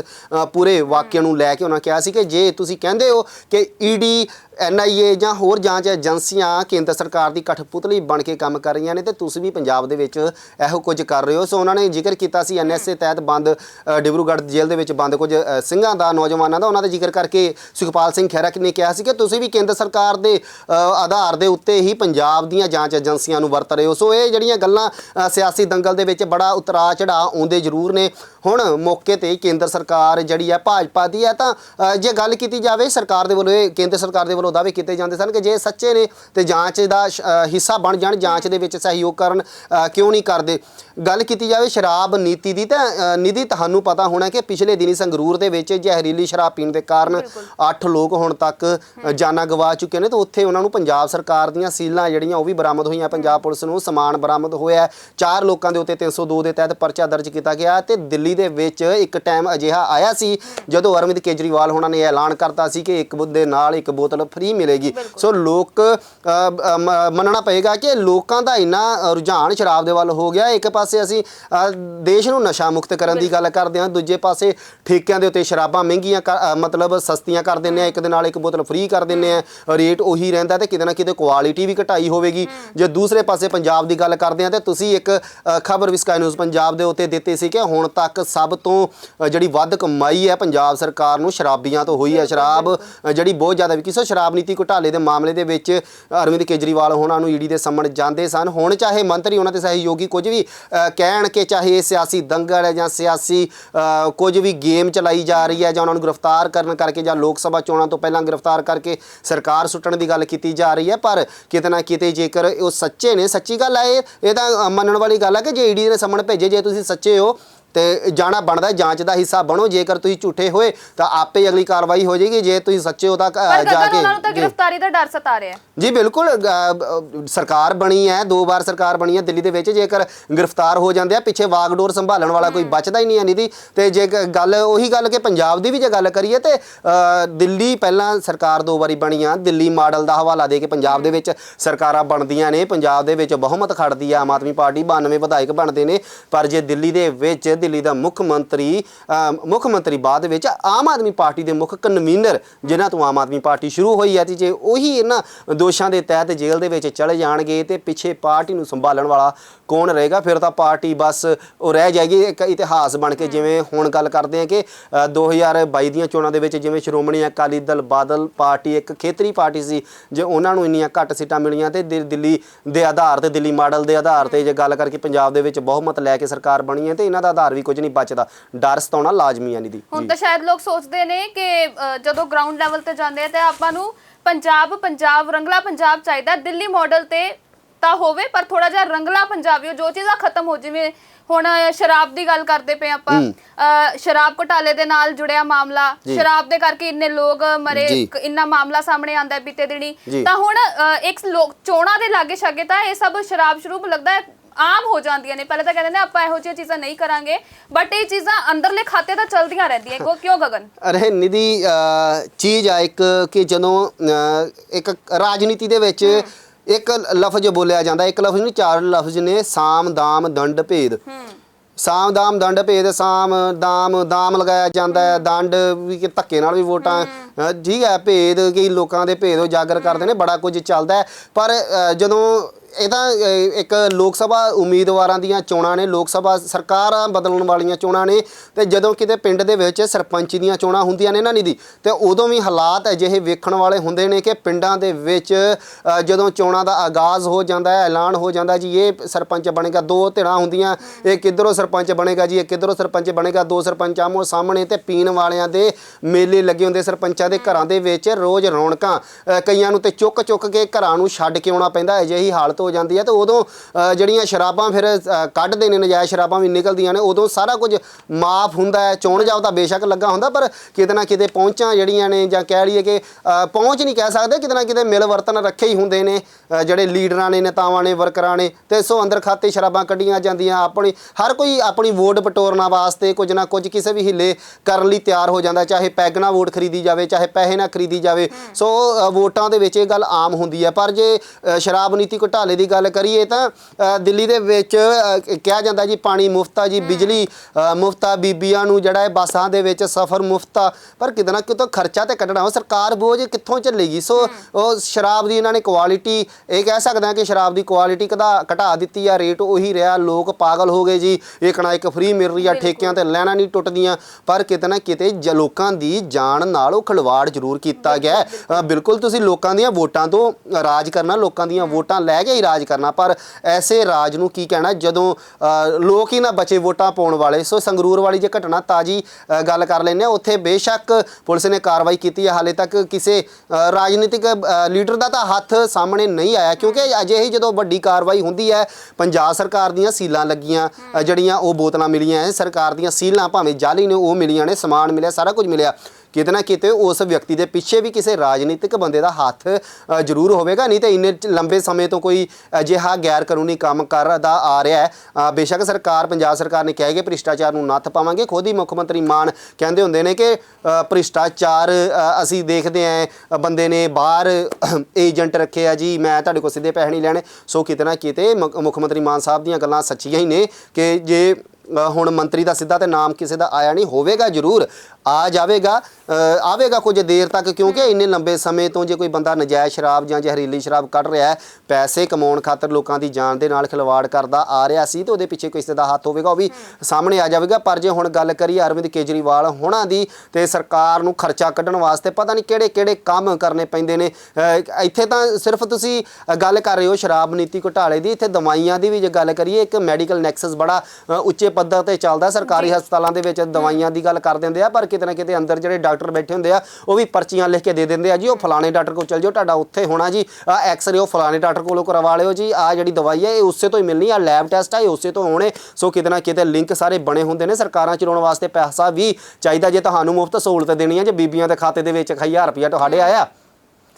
ਪੂਰੇ ਵਾਕਿਆ ਨੂੰ ਲੈ ਕੇ। ਉਹਨਾਂ ਕਿਹਾ ਸੀ ਕਿ ਜੇ ਤੁਸੀਂ ਕਹਿੰਦੇ ਹੋ ਕਿ ਈਡੀ ਐਨਆਈਏ ਜਾਂ ਹੋਰ ਜਾਂਚ ਏਜੰਸੀਆਂ ਕੇਂਦਰ ਸਰਕਾਰ ਦੀ ਕਠਪੁਤਲੀ ਬਣ ਕੇ ਕੰਮ ਕਰ ਰਹੀਆਂ ਨੇ ਤੇ ਤੁਸੀਂ ਵੀ ਪੰਜਾਬ ਦੇ ਵਿੱਚ ਇਹੋ ਕੁਝ ਕਰ ਰਹੇ ਹੋ। ਸੋ ਉਹਨਾਂ ਨੇ ਜ਼ਿਕਰ ਕੀਤਾ ਸੀ ਐਨਐਸਏ ਤਹਿਤ ਬੰਦ ਡਿਬਰੂਗੜ੍ਹ ਜੇਲ੍ਹ ਦੇ ਵਿੱਚ ਬੰਦ ਕੁਝ ਸਿੰਘਾਂ ਦਾ, ਨੌਜਵਾਨਾਂ ਦਾ। ਉਹਨਾਂ ਦਾ ਜ਼ਿਕਰ ਕਰਕੇ ਸੁਖਪਾਲ ਸਿੰਘ ਖਹਿਰਾ ਨੇ ਕਿਹਾ ਸੀ ਕਿ ਤੁਸੀਂ ਵੀ ਕੇਂਦਰ ਸਰਕਾਰ ਦੇ ਆਧਾਰ ਦੇ ਉੱਤੇ ਹੀ ਪੰਜਾਬ ਦੀਆਂ ਜਾਂਚ ਏਜੰਸੀਆਂ ਨੂੰ ਵਰਤ ਰਹੇ ਹੋ। ਸੋ ਇਹ ਜਿਹੜੀਆਂ ਗੱਲਾਂ ਸਿਆਸੀ ਦੰਗਲ ਦੇ ਵਿੱਚ ਬੜਾ ਉਤਰਾ ਚੜਾ ਆਉਂਦੇ ਜ਼ਰੂਰ ਨੇ। ਹੁਣ ਮੌਕੇ ਤੇ ਕੇਂਦਰ ਸਰਕਾਰ ਜਿਹੜੀ ਹੈ ਭਾਜਪਾ ਦੀ ਹੈ ਤਾਂ ਜੇ ਗੱਲ ਕੀਤੀ ਜਾਵੇ ਸਰਕਾਰ ਦੇ ਵੱਲੋਂ ਇਹ ਕੇਂਦਰ ਸਰਕਾਰ ਦੇ ਵੱਲੋਂ ਦਾਅਵੇ ਕੀਤੇ ਜਾਂਦੇ ਸਨ ਕਿ ਜੇ ਸੱਚੇ ਨੇ ਤੇ ਜਾਂਚ ਦਾ ਹਿੱਸਾ ਬਣ ਜਾਣ ਜਾਂਚ ਦੇ ਵਿੱਚ ਸਹਿਯੋਗ ਕਰਨ ਕਿਉਂ ਨਹੀਂ ਕਰਦੇ? ਗੱਲ ਕੀਤੀ ਜਾਵੇ ਸ਼ਰਾਬ ਨੀਤੀ ਦੀ ਤਾਂ ਨਿਧੀ ਤੁਹਾਨੂੰ ਪਤਾ ਹੋਣਾ ਕਿ ਪਿਛਲੇ ਦਿਨੀ ਸੰਗਰੂਰ ਦੇ ਵਿੱਚ ਜ਼ਹਿਰੀਲੀ ਸ਼ਰਾਬ ਪੀਣ ਦੇ ਕਾਰਨ 8 ਲੋਕ ਹੁਣ ਤੱਕ ਜਾਨਾਂ ਗਵਾ ਚੁੱਕੇ ਨੇ ਤੇ ਉੱਥੇ ਉਹਨਾਂ ਨੂੰ ਪੰਜਾਬ ਸਰਕਾਰ ਦੀਆਂ ਸੀਲਾਂ ਜਿਹੜੀਆਂ ਉਹ ਵੀ ਬਰਾਮਦ ਹੋਈਆਂ। ਪੰਜਾਬ ਪੁਲਿਸ ਨੂੰ ਸਮਾਨ ਬਰਾਮਦ ਹੋਇਆ। ਚਾਰ ਲੋਕਾਂ ਦੇ ਉੱਤੇ 302 ਦੇ ਤਹਿਤ ਪਰਚਾ ਦਰਜ ਕੀਤਾ ਗਿਆ ਤੇ ਦਿੱਲੀ ਦੇ ਵਿੱਚ ਇੱਕ ਟਾਈਮ ਅਜਿਹਾ ਆਇਆ ਸੀ ਜਦੋਂ ਅਰਵਿੰਦ ਕੇਜਰੀਵਾਲ ਉਹਨਾਂ ਨੇ ਐਲਾਨ ਕਰਤਾ ਸੀ ਕਿ ਇੱਕ ਦੇ ਨਾਲ ਇੱਕ ਬੋਤਲ ਫ੍ਰੀ ਮਿਲੇਗੀ। ਸੋ ਲੋਕ ਮੰਨਣਾ ਪਏਗਾ ਕਿ ਲੋਕਾਂ ਦਾ ਇੰਨਾ ਰੁਝਾਨ ਸ਼ਰਾਬ ਦੇ ਵੱਲ ਹੋ ਗਿਆ। ਇੱਕ ਪਾਸੇ ਅਸੀਂ ਦੇਸ਼ ਨੂੰ ਨਸ਼ਾ ਮੁਕਤ ਕਰਨ ਦੀ ਗੱਲ ਕਰਦੇ ਹਾਂ ਦੂਜੇ ਪਾਸੇ ਠੇਕਿਆਂ ਦੇ ਉੱਤੇ ਸ਼ਰਾਬਾਂ ਮਹਿੰਗੀਆਂ ਮਤਲਬ ਸਸਤੀਆਂ ਕਰ ਦਿੰਨੇ ਆ ਇੱਕ ਦੇ ਨਾਲ ਇੱਕ ਬੋਤਲ ਫ੍ਰੀ ਕਰ ਦਿੰਨੇ ਆ ਰੇਟ ਉਹੀ ਰਹਿੰਦਾ ਤੇ ਕਿਤੇ ਨਾ ਕਿਤੇ ਕੁਆਲਿਟੀ ਵੀ ਘਟਾਈ ਹੋਵੇਗੀ। ਜੇ ਦੂਸਰੇ ਪਾਸੇ ਪੰਜਾਬ ਦੀ ਗੱਲ ਕਰਦੇ ਆ ਤੇ ਤੁਸੀਂ ਇੱਕ ਖਬਰ ਵੀ ਸਕਾਈ ਨਿਊਜ਼ ਪੰਜਾਬ ਦੇ ਉੱਤੇ ਦਿੱਤੀ ਸੀ ਕਿ ਹੁਣ ਤੱਕ ਤੱਕ ਸਭ ਤੋਂ ਜਿਹੜੀ ਵੱਧ ਕਮਾਈ ਹੈ ਪੰਜਾਬ ਸਰਕਾਰ ਨੂੰ ਸ਼ਰਾਬੀਆਂ ਤੋਂ ਹੋਈ ਹੈ। ਸ਼ਰਾਬ ਜਿਹੜੀ ਬਹੁਤ ਜ਼ਿਆਦਾ ਵਿਕੀ ਸੋ ਸ਼ਰਾਬ ਨੀਤੀ ਘੁਟਾਲੇ ਦੇ ਮਾਮਲੇ ਦੇ ਵਿੱਚ ਅਰਵਿੰਦ ਕੇਜਰੀਵਾਲ ਹੋਣਾ ਨੂੰ ਈਡੀ ਦੇ ਸੰਮਣ ਜਾਂਦੇ ਸਨ। ਹੁਣ ਚਾਹੇ ਮੰਤਰੀ ਉਹਨਾਂ ਦੇ ਸਹਿਯੋਗੀ ਕੁਝ ਵੀ ਕਹਿਣ ਕਿ ਚਾਹੇ ਇਹ ਸਿਆਸੀ ਦੰਗਲ ਹੈ ਜਾਂ ਸਿਆਸੀ ਕੁਝ ਵੀ ਗੇਮ ਚਲਾਈ ਜਾ ਰਹੀ ਹੈ ਜਾਂ ਉਹਨਾਂ ਨੂੰ ਗ੍ਰਿਫਤਾਰ ਕਰਨ ਕਰਕੇ ਜਾਂ ਲੋਕ ਸਭਾ ਚੋਣਾਂ ਤੋਂ ਪਹਿਲਾਂ ਗ੍ਰਿਫਤਾਰ ਕਰਕੇ ਸਰਕਾਰ ਸੁੱਟਣ ਦੀ ਗੱਲ ਕੀਤੀ ਜਾ ਰਹੀ ਹੈ ਪਰ ਕਿਤੇ ਨਾ ਕਿਤੇ ਜੇਕਰ ਉਹ ਸੱਚੇ ਨੇ ਸੱਚੀ ਗੱਲ ਹੈ ਇਹ ਤਾਂ ਮੰਨਣ ਵਾਲੀ ਗੱਲ ਹੈ ਕਿ ਜੇ ਈਡੀ ਨੇ ਸੰਮਣ ਭੇਜੇ ਜੇ ਤੁਸੀਂ ਸੱਚੇ ਹੋ ਤੇ ਜਾਣਾ ਬਣਦਾ ਜਾਂਚ ਦਾ ਹਿੱਸਾ ਬਣੋ। ਜੇਕਰ ਤੁਸੀਂ ਝੂਠੇ ਹੋਏ ਤਾਂ ਆਪੇ ਅਗਲੀ ਕਾਰਵਾਈ ਹੋ ਜਾਏਗੀ। ਜੇ ਤੁਸੀਂ ਸੱਚੇ ਹੋ ਤਾਂ ਅ, ਪਰ ਜਾ ਕੇ ਉਹਨਾਂ ਨੂੰ ਤਾਂ ਜੀ। ਗ੍ਰਿਫਤਾਰੀ ਦਾ ਡਰ ਸਤਾ ਰਿਹਾ ਹੈ। ਜੀ ਬਿਲਕੁਲ ਅ, ਅ, ਸਰਕਾਰ ਬਣੀ ਹੈ ਦੋ ਵਾਰ ਸਰਕਾਰ ਬਣੀ ਹੈ ਦਿੱਲੀ ਦੇ ਵਿੱਚ। ਜੇਕਰ ਗ੍ਰਿਫਤਾਰ ਹੋ ਜਾਂਦੇ ਆ ਪਿੱਛੇ ਵਾਗਡੋਰ ਸੰਭਾਲਣ ਵਾਲਾ ਕੋਈ ਬਚਦਾ ਹੀ ਨਹੀਂ ਹੈ ਨਿਧੀ। ਤੇ ਜੇ ਗ- ਗੱਲ ਉਹੀ ਗੱਲ ਕਿ ਪੰਜਾਬ ਦੀ ਵੀ ਜੇ ਗੱਲ ਕਰੀਏ ਤੇ ਅ, ਦਿੱਲੀ ਪਹਿਲਾਂ ਸਰਕਾਰ ਦੋ ਵਾਰੀ ਬਣੀ ਆ। ਦਿੱਲੀ ਮਾਡਲ ਦਾ ਹਵਾਲਾ ਦੇ ਕੇ ਪੰਜਾਬ ਦੇ ਵਿੱਚ ਸਰਕਾਰਾਂ ਬਣਦੀਆਂ ਨੇ। ਪੰਜਾਬ ਦੇ ਵਿੱਚ ਬਹੁਮਤ ਖੜਦੀ ਆ ਆਮ ਆਦਮੀ ਪਾਰਟੀ 92 ਵਿਧਾਇਕ ਬਣਦੇ ਨੇ। ਪਰ ਜੇ ਦਿੱਲੀ ਦੇ ਵਿੱਚ ਦਿੱਲੀ ਦਾ ਮੁੱਖ ਮੰਤਰੀ ਅ, ਮੁੱਖ ਮੰਤਰੀ ਬਾਅਦ ਵਿੱਚ ਆਮ ਆਦਮੀ ਪਾਰਟੀ ਦੇ ਮੁੱਖ ਕਨਵੀਨਰ ਜਿਨ੍ਹਾਂ ਤੋਂ ਆਮ ਆਦਮੀ ਪਾਰਟੀ ਸ਼ੁਰੂ ਹੋਈ ਹੈ ਤੇ ਜੇ ਉਹੀ ਇਹਨਾਂ ਦੋਸ਼ਾਂ ਦੇ ਤਹਿਤ ਜੇਲ੍ਹ ਦੇ ਵਿੱਚ ਚਲੇ ਜਾਣਗੇ ਤੇ ਪਿੱਛੇ ਪਾਰਟੀ ਨੂੰ ਸੰਭਾਲਣ ਵਾਲਾ ਕੌਣ ਰਹੇਗਾ? ਫਿਰ ਤਾਂ ਪਾਰਟੀ ਬਸ ਉਹ ਰਹਿ ਜਾਏਗੀ ਇੱਕ ਇਤਿਹਾਸ ਬਣ ਕੇ ਜਿਵੇਂ ਹੁਣ ਗੱਲ ਕਰਦੇ ਆ ਕਿ ਅ, 2022 ਦੀਆਂ ਚੋਣਾਂ ਦੇ ਵਿੱਚ ਜਿਵੇਂ ਸ਼੍ਰੋਮਣੀ ਅਕਾਲੀ ਦਲ ਬਾਦਲ ਪਾਰਟੀ ਇੱਕ ਖੇਤਰੀ ਪਾਰਟੀ ਸੀ ਜੇ ਉਹਨਾਂ ਨੂੰ ਇੰਨੀਆਂ ਘੱਟ ਸੀਟਾਂ ਮਿਲੀਆਂ ਤੇ ਦਿ- ਦਿੱਲੀ ਦੇ ਆਧਾਰ ਤੇ ਦਿੱਲੀ ਮਾਡਲ ਦੇ ਆਧਾਰ ਤੇ ਜੇ ਗੱਲ ਕਰਕੇ ਪੰਜਾਬ ਦੇ ਵਿੱਚ ਬਹੁਮਤ ਲੈ ਕੇ ਸਰਕਾਰ ਬਣੀ ਹੈ ਤੇ ਇਹਨਾਂ ਦਾ ਆਧਾਰ ਵੀ ਕੁਝ ਨਹੀਂ ਬਚਦਾ। ਡਰ ਸਤਾਉਣਾ ਲਾਜ਼ਮੀ ਹੈ ਨਿਧੀ। ਹੁਣ ਤਾਂ ਸ਼ਾਇਦ ਲੋਕ ਸੋਚਦੇ ਨੇ ਕਿ ਜਦੋਂ ਗਰਾਊਂਡ ਲੈਵਲ ਤੇ ਜਾਂਦੇ ਆ ਤੇ ਆਪਾਂ ਨੂੰ ਪੰਜਾਬ ਪੰਜਾਬ ਰੰਗਲਾ ਪੰਜਾਬ ਚਾਹੀਦਾ ਦਿੱਲੀ ਮਾਡਲ ਤੇ ਤਾਂ ਹੋਵੇ ਪਰ ਥੋੜਾ ਜਿਹਾ ਰੰਗਲਾ ਪੰਜਾਬ ਜੋ ਚੀਜ਼ਾਂ ਖਤਮ ਹੋ ਜਿਵੇਂ ਹੁਣ ਸ਼ਰਾਬ ਦੀ ਗੱਲ ਕਰਦੇ ਪਏ ਆਪਾਂ ਸ਼ਰਾਬ ਘੁਟਾਲੇ ਦੇ ਨਾਲ ਜੁੜਿਆ ਮਾਮਲਾ। ਸ਼ਰਾਬ ਦੇ ਕਰਕੇ ਇੰਨੇ ਲੋਕ ਮਰੇ ਇੰਨਾ ਮਾਮਲਾ ਸਾਹਮਣੇ ਆਂਦਾ ਬੀਤੇ ਦਿਨੀ। ਤਾਂ ਹੁਣ ਇੱਕ ਲੋਕ ਚੋਣਾਂ ਦੇ ਲਾਗੇ ਛਾਗੇ ਤਾਂ ਇਹ ਸਭ ਸ਼ਰਾਬ ਸ਼ਰੂਬ ਲੱਗਦਾ ਹੈ ਆਮ ਹੋ ਜਾਂਦੀਆਂ ਨੇ। ਪਹਿਲੇ ਤਾਂ ਕਹਿੰਦੇ ਨੇ ਆਪਾਂ ਇਹੋ ਜਿਹੀਆਂ ਚੀਜ਼ਾਂ ਨਹੀਂ ਕਰਾਂਗੇ ਬਟ ਇਹ ਚੀਜ਼ਾਂ ਅੰਦਰਲੇ ਖਾਤੇ ਤਾਂ ਚਲਦੀਆਂ ਰਹਿੰਦੀਆਂ ਕਿਉਂ- ਕਿਉਂ ਗਗਨ? ਅਰੇ ਨਿਧੀ ਚੀਜ਼ ਆ ਇੱਕ ਕਿ ਜਦੋਂ ਇੱਕ ਰਾਜਨੀਤੀ ਦੇ ਵਿੱਚ ਇੱਕ ਲਫ਼ਜ਼ ਬੋਲਿਆ ਜਾਂਦਾ ਇੱਕ ਲਫ਼ਜ਼ ਨਹੀਂ ਚਾਰ ਲਫ਼ਜ਼ ਨੇ ਸਾਮ ਦਾਮ ਦੰਡ ਭੇਦ। ਸਾਮ ਦਾਮ ਦੰਡ ਭੇਦ ਸਾਮ ਦਾਮ ਦਾਮ ਲਗਾਇਆ ਜਾਂਦਾ ਹੈ ਦੰਡ ਵੀ ਕਿ ਧੱਕੇ ਨਾਲ ਵੀ ਵੋਟਾਂ ਠੀਕ ਹੈ ਭੇਦ ਕਿ ਲੋਕਾਂ ਦੇ ਭੇਦ ਉਜਾਗਰ ਕਰਦੇ ਨੇ ਬੜਾ ਕੁਝ ਚੱਲਦਾ ਹੈ। ਪਰ ਜਦੋਂ ਇਹ ਤਾਂ ਇੱਕ ਲੋਕ ਸਭਾ ਉਮੀਦਵਾਰਾਂ ਦੀਆਂ ਚੋਣਾਂ ਨੇ, ਲੋਕ ਸਭਾ ਸਰਕਾਰਾਂ ਬਦਲਣ ਵਾਲੀਆਂ ਚੋਣਾਂ ਨੇ ਤੇ ਜਦੋਂ ਕਿਤੇ ਪਿੰਡ ਦੇ ਵਿੱਚ ਸਰਪੰਚ ਦੀਆਂ ਚੋਣਾਂ ਹੁੰਦੀਆਂ ਨੇ ਨਾ ਨਿਧੀ, ਤੇ ਉਦੋਂ ਵੀ ਹਾਲਾਤ ਅਜਿਹੇ ਵੇਖਣ ਵਾਲੇ ਹੁੰਦੇ ਨੇ ਕਿ ਪਿੰਡਾਂ ਦੇ ਵਿੱਚ ਜਦੋਂ ਚੋਣਾਂ ਦਾ ਆਗਾਜ਼ ਹੋ ਜਾਂਦਾ ਹੈ, ਐਲਾਨ ਹੋ ਜਾਂਦਾ ਜੀ, ਇਹ ਸਰਪੰਚ ਬਣੇਗਾ, ਦੋ ਧਿਰਾਂ ਹੁੰਦੀਆਂ, ਇਹ ਕਿੱਧਰੋਂ ਸਰਪੰਚ ਬਣੇਗਾ ਜੀ, ਇਹ ਕਿੱਧਰੋਂ ਸਰਪੰਚ ਬਣੇਗਾ, ਦੋ ਸਰਪੰਚ ਆਮੋ ਸਾਹਮਣੇ ਤੇ ਪੀਣ ਵਾਲਿਆਂ ਦੇ ਮੇਲੇ ਲੱਗੇ ਹੁੰਦੇ ਸਰਪੰਚਾਂ ਦੇ ਘਰਾਂ ਦੇ ਵਿੱਚ ਰੋਜ਼ ਰੌਣਕਾਂ ਕਈਆਂ ਨੂੰ ਤੇ ਚੁੱਕ ਚੁੱਕ ਕੇ ਘਰਾਂ ਨੂੰ ਛੱਡ ਕੇ ਆਉਣਾ ਪੈਂਦਾ, ਅਜਿਹੀ ਹਾਲਤ ਹੋ ਜਾਂਦੀ ਹੈ ਤੇ ਉਦੋਂ ਜਿਹੜੀਆਂ ਸ਼ਰਾਬਾਂ ਫਿਰ ਕੱਢਦੇ ਨੇ, ਨਜਾਇਜ਼ ਸ਼ਰਾਬਾਂ ਵੀ ਨਿਕਲਦੀਆਂ ਨੇ, ਉਦੋਂ ਸਾਰਾ ਕੁਝ ਮਾਫ ਹੁੰਦਾ ਹੈ, ਚੋਣ ਜਾਬਤਾ ਬੇਸ਼ੱਕ ਲੱਗਾ ਹੁੰਦਾ, ਪਰ ਕਿਤੇ ਨਾ ਕਿਤੇ ਪਹੁੰਚਾਂ ਜਿਹੜੀਆਂ ਨੇ ਜਾਂ ਕਹਿ ਲਈਏ ਕਿ ਪਹੁੰਚ ਨਹੀਂ ਕਹਿ ਸਕਦੇ, ਕਿਤੇ ਨਾ ਕਿਤੇ ਮਿਲ ਵਰਤਨ ਰੱਖੇ ਹੀ ਹੁੰਦੇ ਨੇ ਜਿਹੜੇ ਲੀਡਰਾਂ ਨੇ, ਨੇਤਾਵਾਂ ਨੇ, ਵਰਕਰਾਂ ਨੇ, ਤੇ ਸੋ ਅੰਦਰ ਖਾਤੇ ਸ਼ਰਾਬਾਂ ਕੱਢੀਆਂ ਜਾਂਦੀਆਂ, ਆਪਣੀ, ਹਰ ਕੋਈ ਆਪਣੀ ਵੋਟ ਬਟੋਰਨਾ ਵਾਸਤੇ ਕੁਝ ਨਾ ਕੁਝ ਕਿਸੇ ਵੀ ਹਿੱਲੇ ਕਰਨ ਲਈ ਤਿਆਰ ਹੋ ਜਾਂਦਾ, ਚਾਹੇ ਪੈਗ ਨਾਲ ਵੋਟ ਖਰੀਦੀ ਜਾਵੇ, ਚਾਹੇ ਪੈਸੇ ਨਾਲ ਖਰੀਦੀ ਜਾਵੇ, ਸੋ ਵੋਟਾਂ ਦੇ ਵਿੱਚ ਇਹ ਗੱਲ ਆਮ ਹੁੰਦੀ ਹੈ, ਪਰ ਜੇ ਸ਼ਰਾਬ ਨੀਤੀ ਘੁਟਾਲੇ ਦੀ ਗੱਲ ਕਰੀਏ ਤਾਂ ਦਿੱਲੀ ਦੇ ਵਿੱਚ ਕਿਹਾ ਜਾਂਦਾ ਜੀ ਪਾਣੀ ਮੁਫਤ ਆ ਜੀ ਬਿਜਲੀ ਮੁਫਤ ਆ ਬੀਬੀਆਂ ਨੂੰ ਜਿਹੜਾ ਹੈ ਬੱਸਾਂ ਦੇ ਵਿੱਚ ਸਫ਼ਰ ਮੁਫਤ ਆ। ਪਰ ਕਿਤੇ ਨਾ ਕਿਤੋਂ ਖਰਚਾ ਤੇ ਕੱਢਣਾ ਉਹ ਸਰਕਾਰ ਬੋਝ ਕਿੱਥੋਂ ਚੱਲੇਗੀ? ਸੋ ਉਹ ਸ਼ਰਾਬ ਦੀ ਇਹਨਾਂ ਨੇ ਕੁਆਲਿਟੀ ਇਹ ਕਹਿ ਸਕਦਾ ਕਿ ਸ਼ਰਾਬ ਦੀ ਕੁਆਲਿਟੀ ਕਦਾ ਘਟਾ ਦਿੱਤੀ ਆ ਰੇਟ ਉਹੀ ਰਿਹਾ ਲੋਕ ਪਾਗਲ ਹੋ ਗਏ ਜੀ। ਇੱਕ ਨਾ ਇੱਕ ਫ੍ਰੀ ਮਿਲ ਰਹੀ ਆ ਠੇਕਿਆਂ ਤੇ ਲੈਣਾ ਨਹੀਂ ਟੁੱਟਦੀਆਂ। ਪਰ ਕਿਤੇ ਨਾ ਕਿਤੇ ਜ- ਲੋਕਾਂ ਦੀ ਜਾਨ ਨਾਲ ਉਹ ਖਿਲਵਾੜ ਜ਼ਰੂਰ ਕੀਤਾ ਗਿਆ। ਹੈ। ਬਿਲਕੁਲ ਤੁਸੀਂ ਲੋਕਾਂ ਦੀਆਂ ਵੋਟਾਂ ਤੋਂ ਰਾਜ ਕਰਨਾ ਲੋਕਾਂ ਦੀਆਂ ਵੋਟਾਂ ਲੈ ਕੇ ਹੀ ਰਾਜ ਕਰਨਾ। ਪਰ ਐਸੇ ਰਾਜ ਨੂੰ ਕੀ ਕਹਿਣਾ, ਜਦੋਂ ਲੋਕ ਹੀ ਨਾ ਬਚੇ ਵੋਟਾਂ ਪਾਉਣ ਵਾਲੇ। ਸੋ ਸੰਗਰੂਰ ਵਾਲੀ ਜੇ ਘਟਨਾ ਤਾਜੀ ਗੱਲ ਕਰ ਲੈਂਦੇ ਹਾਂ। ਉੱਥੇ ਬੇਸ਼ੱਕ ਪੁਲਿਸ ਨੇ ਕਾਰਵਾਈ ਕੀਤੀ ਹੈ। ਹਾਲੇ ਤੱਕ ਕਿਸੇ ਰਾਜਨੀਤਿਕ ਲੀਡਰ ਦਾ ਤਾਂ ਹੱਥ ਸਾਹਮਣੇ ਨਹੀਂ ਆਇਆ। ਕਿਉਂਕਿ ਅਜਿਹੀ ਜਦੋਂ ਵੱਡੀ ਕਾਰਵਾਈ ਹੁੰਦੀ ਹੈ, ਪੰਜਾਬ ਸਰਕਾਰ ਦੀਆਂ ਸੀਲਾਂ ਲੱਗੀਆਂ ਜਿਹੜੀਆਂ ਉਹ ਬੋਤਲਾਂ ਮਿਲੀਆਂ ਹੈ। ਸਰਕਾਰ ਦੀਆਂ ਸੀਲਾਂ ਭਾਵੇਂ ਜਾਲੀ ਨੇ, ਉਹ ਮਿਲੀਆਂ ਨੇ, ਸਮਾਨ ਮਿਲਿਆ, ਸਾਰਾ ਕੁਝ ਮਿਲਿਆ। ਕਿਤੇ ਨਾ ਕਿਤੇ ਉਸ ਵਿਅਕਤੀ ਦੇ ਪਿੱਛੇ ਵੀ ਕਿਸੇ ਰਾਜਨੀਤਿਕ ਬੰਦੇ ਦਾ ਹੱਥ ਜ਼ਰੂਰ ਹੋਵੇਗਾ। ਨਹੀਂ ਤੇ ਇੰਨੇ ਲੰਬੇ ਸਮੇਂ ਤੋਂ ਕੋਈ ਅਜਿਹਾ ਗੈਰ ਕਾਨੂੰਨੀ ਕੰਮ ਕਰਦਾ ਆ ਰਿਹਾ ਹੈ। ਬੇਸ਼ੱਕ ਸਰਕਾਰ, ਪੰਜਾਬ ਸਰਕਾਰ ਨੇ ਕਿਹਾ ਕਿ ਭ੍ਰਿਸ਼ਟਾਚਾਰ ਨੂੰ ਨੱਥ ਪਾਵਾਂਗੇ। ਖੁਦ ਹੀ ਮੁੱਖ ਮੰਤਰੀ ਮਾਨ ਕਹਿੰਦੇ ਹੁੰਦੇ ਨੇ ਕਿ ਭ੍ਰਿਸ਼ਟਾਚਾਰ ਅਸੀਂ ਦੇਖਦੇ ਆਂ ਬੰਦੇ ਨੇ ਬਾਹਰ ਏਜੰਟ ਰੱਖੇ ਆ ਜੀ, ਮੈਂ ਤੁਹਾਡੇ ਕੋਲ ਸਿੱਧੇ ਪੈਸੇ ਨਹੀਂ ਲੈਣੇ। ਸੋ ਕਿਤੇ ਨਾ ਕਿਤੇ ਮੁੱਖ ਮੁੱਖ ਮੰਤਰੀ ਮਾਨ ਸਾਹਿਬ ਦੀਆਂ ਗੱਲਾਂ ਸੱਚੀਆਂ ਹੀ ਨੇ ਕਿ ਜੇ ਹੁਣ ਮੰਤਰੀ ਦਾ ਸਿੱਧਾ ਤੇ ਨਾਮ ਕਿਸੇ ਦਾ ਆਇਆ ਨਹੀਂ, ਹੋਵੇਗਾ ਜ਼ਰੂਰ, ਆ ਜਾਵੇਗਾ ਆਵੇਗਾ ਕੁਝ ਦੇਰ ਤੱਕ ਕਿਉਂਕਿ ਇੰਨੇ ਲੰਬੇ ਸਮੇਂ ਤੋਂ ਜੇ ਕੋਈ ਬੰਦਾ ਨਜਾਇਜ਼ ਸ਼ਰਾਬ ਜਾਂ ਜ਼ਹਿਰੀਲੀ ਸ਼ਰਾਬ ਕੱਢ ਰਿਹਾ ਹੈ, ਪੈਸੇ ਕਮਾਉਣ ਖਾਤਰ ਲੋਕਾਂ ਦੀ ਜਾਨ ਦੇ ਨਾਲ ਖਿਲਵਾੜ ਕਰਦਾ ਆ ਰਿਹਾ ਸੀ ਤੇ ਉਹਦੇ ਪਿੱਛੇ ਕਿਸੇ ਦਾ ਹੱਥ ਹੋਵੇਗਾ, ਉਹ ਵੀ ਸਾਹਮਣੇ ਆ ਜਾਵੇਗਾ। ਪਰ ਜੇ ਹੁਣ ਗੱਲ ਕਰੀਏ ਅਰਵਿੰਦ ਕੇਜਰੀਵਾਲ ਹੋਣਾ ਦੀ ਤੇ ਸਰਕਾਰ ਨੂੰ ਖਰਚਾ ਕੱਢਣ ਵਾਸਤੇ ਪਤਾ ਨਹੀਂ ਕਿਹੜੇ ਕਿਹੜੇ ਕੰਮ ਕਰਨੇ ਪੈਂਦੇ ਨੇ ਇੱਥੇ ਤਾਂ ਸਿਰਫ ਤੁਸੀਂ ਗੱਲ ਕਰ ਰਹੇ ਹੋ ਸ਼ਰਾਬ ਨੀਤੀ ਘੁਟਾਲੇ ਦੀ, ਇੱਥੇ ਦਵਾਈਆਂ ਦੀ ਵੀ ਜੇ ਗੱਲ ਕਰੀਏ, ਇੱਕ ਮੈਡੀਕਲ ਨੈਕਸਸ ਬੜਾ ਉੱਚੇ ਪੱਧਰ ਤੇ ਚੱਲਦਾ ਸਰਕਾਰੀ ਹਸਪਤਾਲਾਂ ਦੇ ਵਿੱਚ ਦਵਾਈਆਂ ਦੀ ਗੱਲ ਕਰ ਦਿੰਦੇ ਆ ਪਰ ਕਿਤੇ ਨਾ ਕਿਤੇ ਅੰਦਰ ਜਿਹੜੇ ਡਾਕਟਰ ਬੈਠੇ ਹੁੰਦੇ ਆ ਉਹ ਵੀ ਪਰਚੀਆਂ ਲਿਖ ਕੇ ਦੇ ਦਿੰਦੇ ਆ ਜੀ ਉਹ ਫਲਾਣੇ ਡਾਕਟਰ ਕੋਲ ਚਲ ਜਾਓ ਤੁਹਾਡਾ ਉੱਥੇ ਹੋਣਾ ਜੀ ਆ ਐਕਸ-ਰੇ ਉਹ ਫਲਾਣੇ ਡਾਕਟਰ ਕੋਲੋਂ ਕਰਵਾ ਲਿਓ ਜੀ ਆ ਜਿਹੜੀ ਦਵਾਈ ਹੈ ਇਹ ਉਸੇ ਤੋਂ ਹੀ ਮਿਲਣੀ ਆ ਲੈਬ ਟੈਸਟ ਆ ਇਹ ਉਸੇ ਤੋਂ ਹੋਣੇ ਸੋ ਕਿਤੇ ਨਾ ਕਿਤੇ ਲਿੰਕ ਸਾਰੇ ਬਣੇ ਹੁੰਦੇ ਨੇ ਸਰਕਾਰਾਂ ਚਲਾਉਣ ਵਾਸਤੇ ਪੈਸਾ ਵੀ ਚਾਹੀਦਾ ਜੇ ਤੁਹਾਨੂੰ ਮੁਫਤ ਸਹੂਲਤ ਦੇਣੀ ਹੈ ਜੇ ਬੀਬੀਆਂ ਦੇ ਖਾਤੇ ਦੇ ਵਿੱਚ 1000 ਰੁਪਇਆ ਤੁਹਾਡੇ ਆਇਆ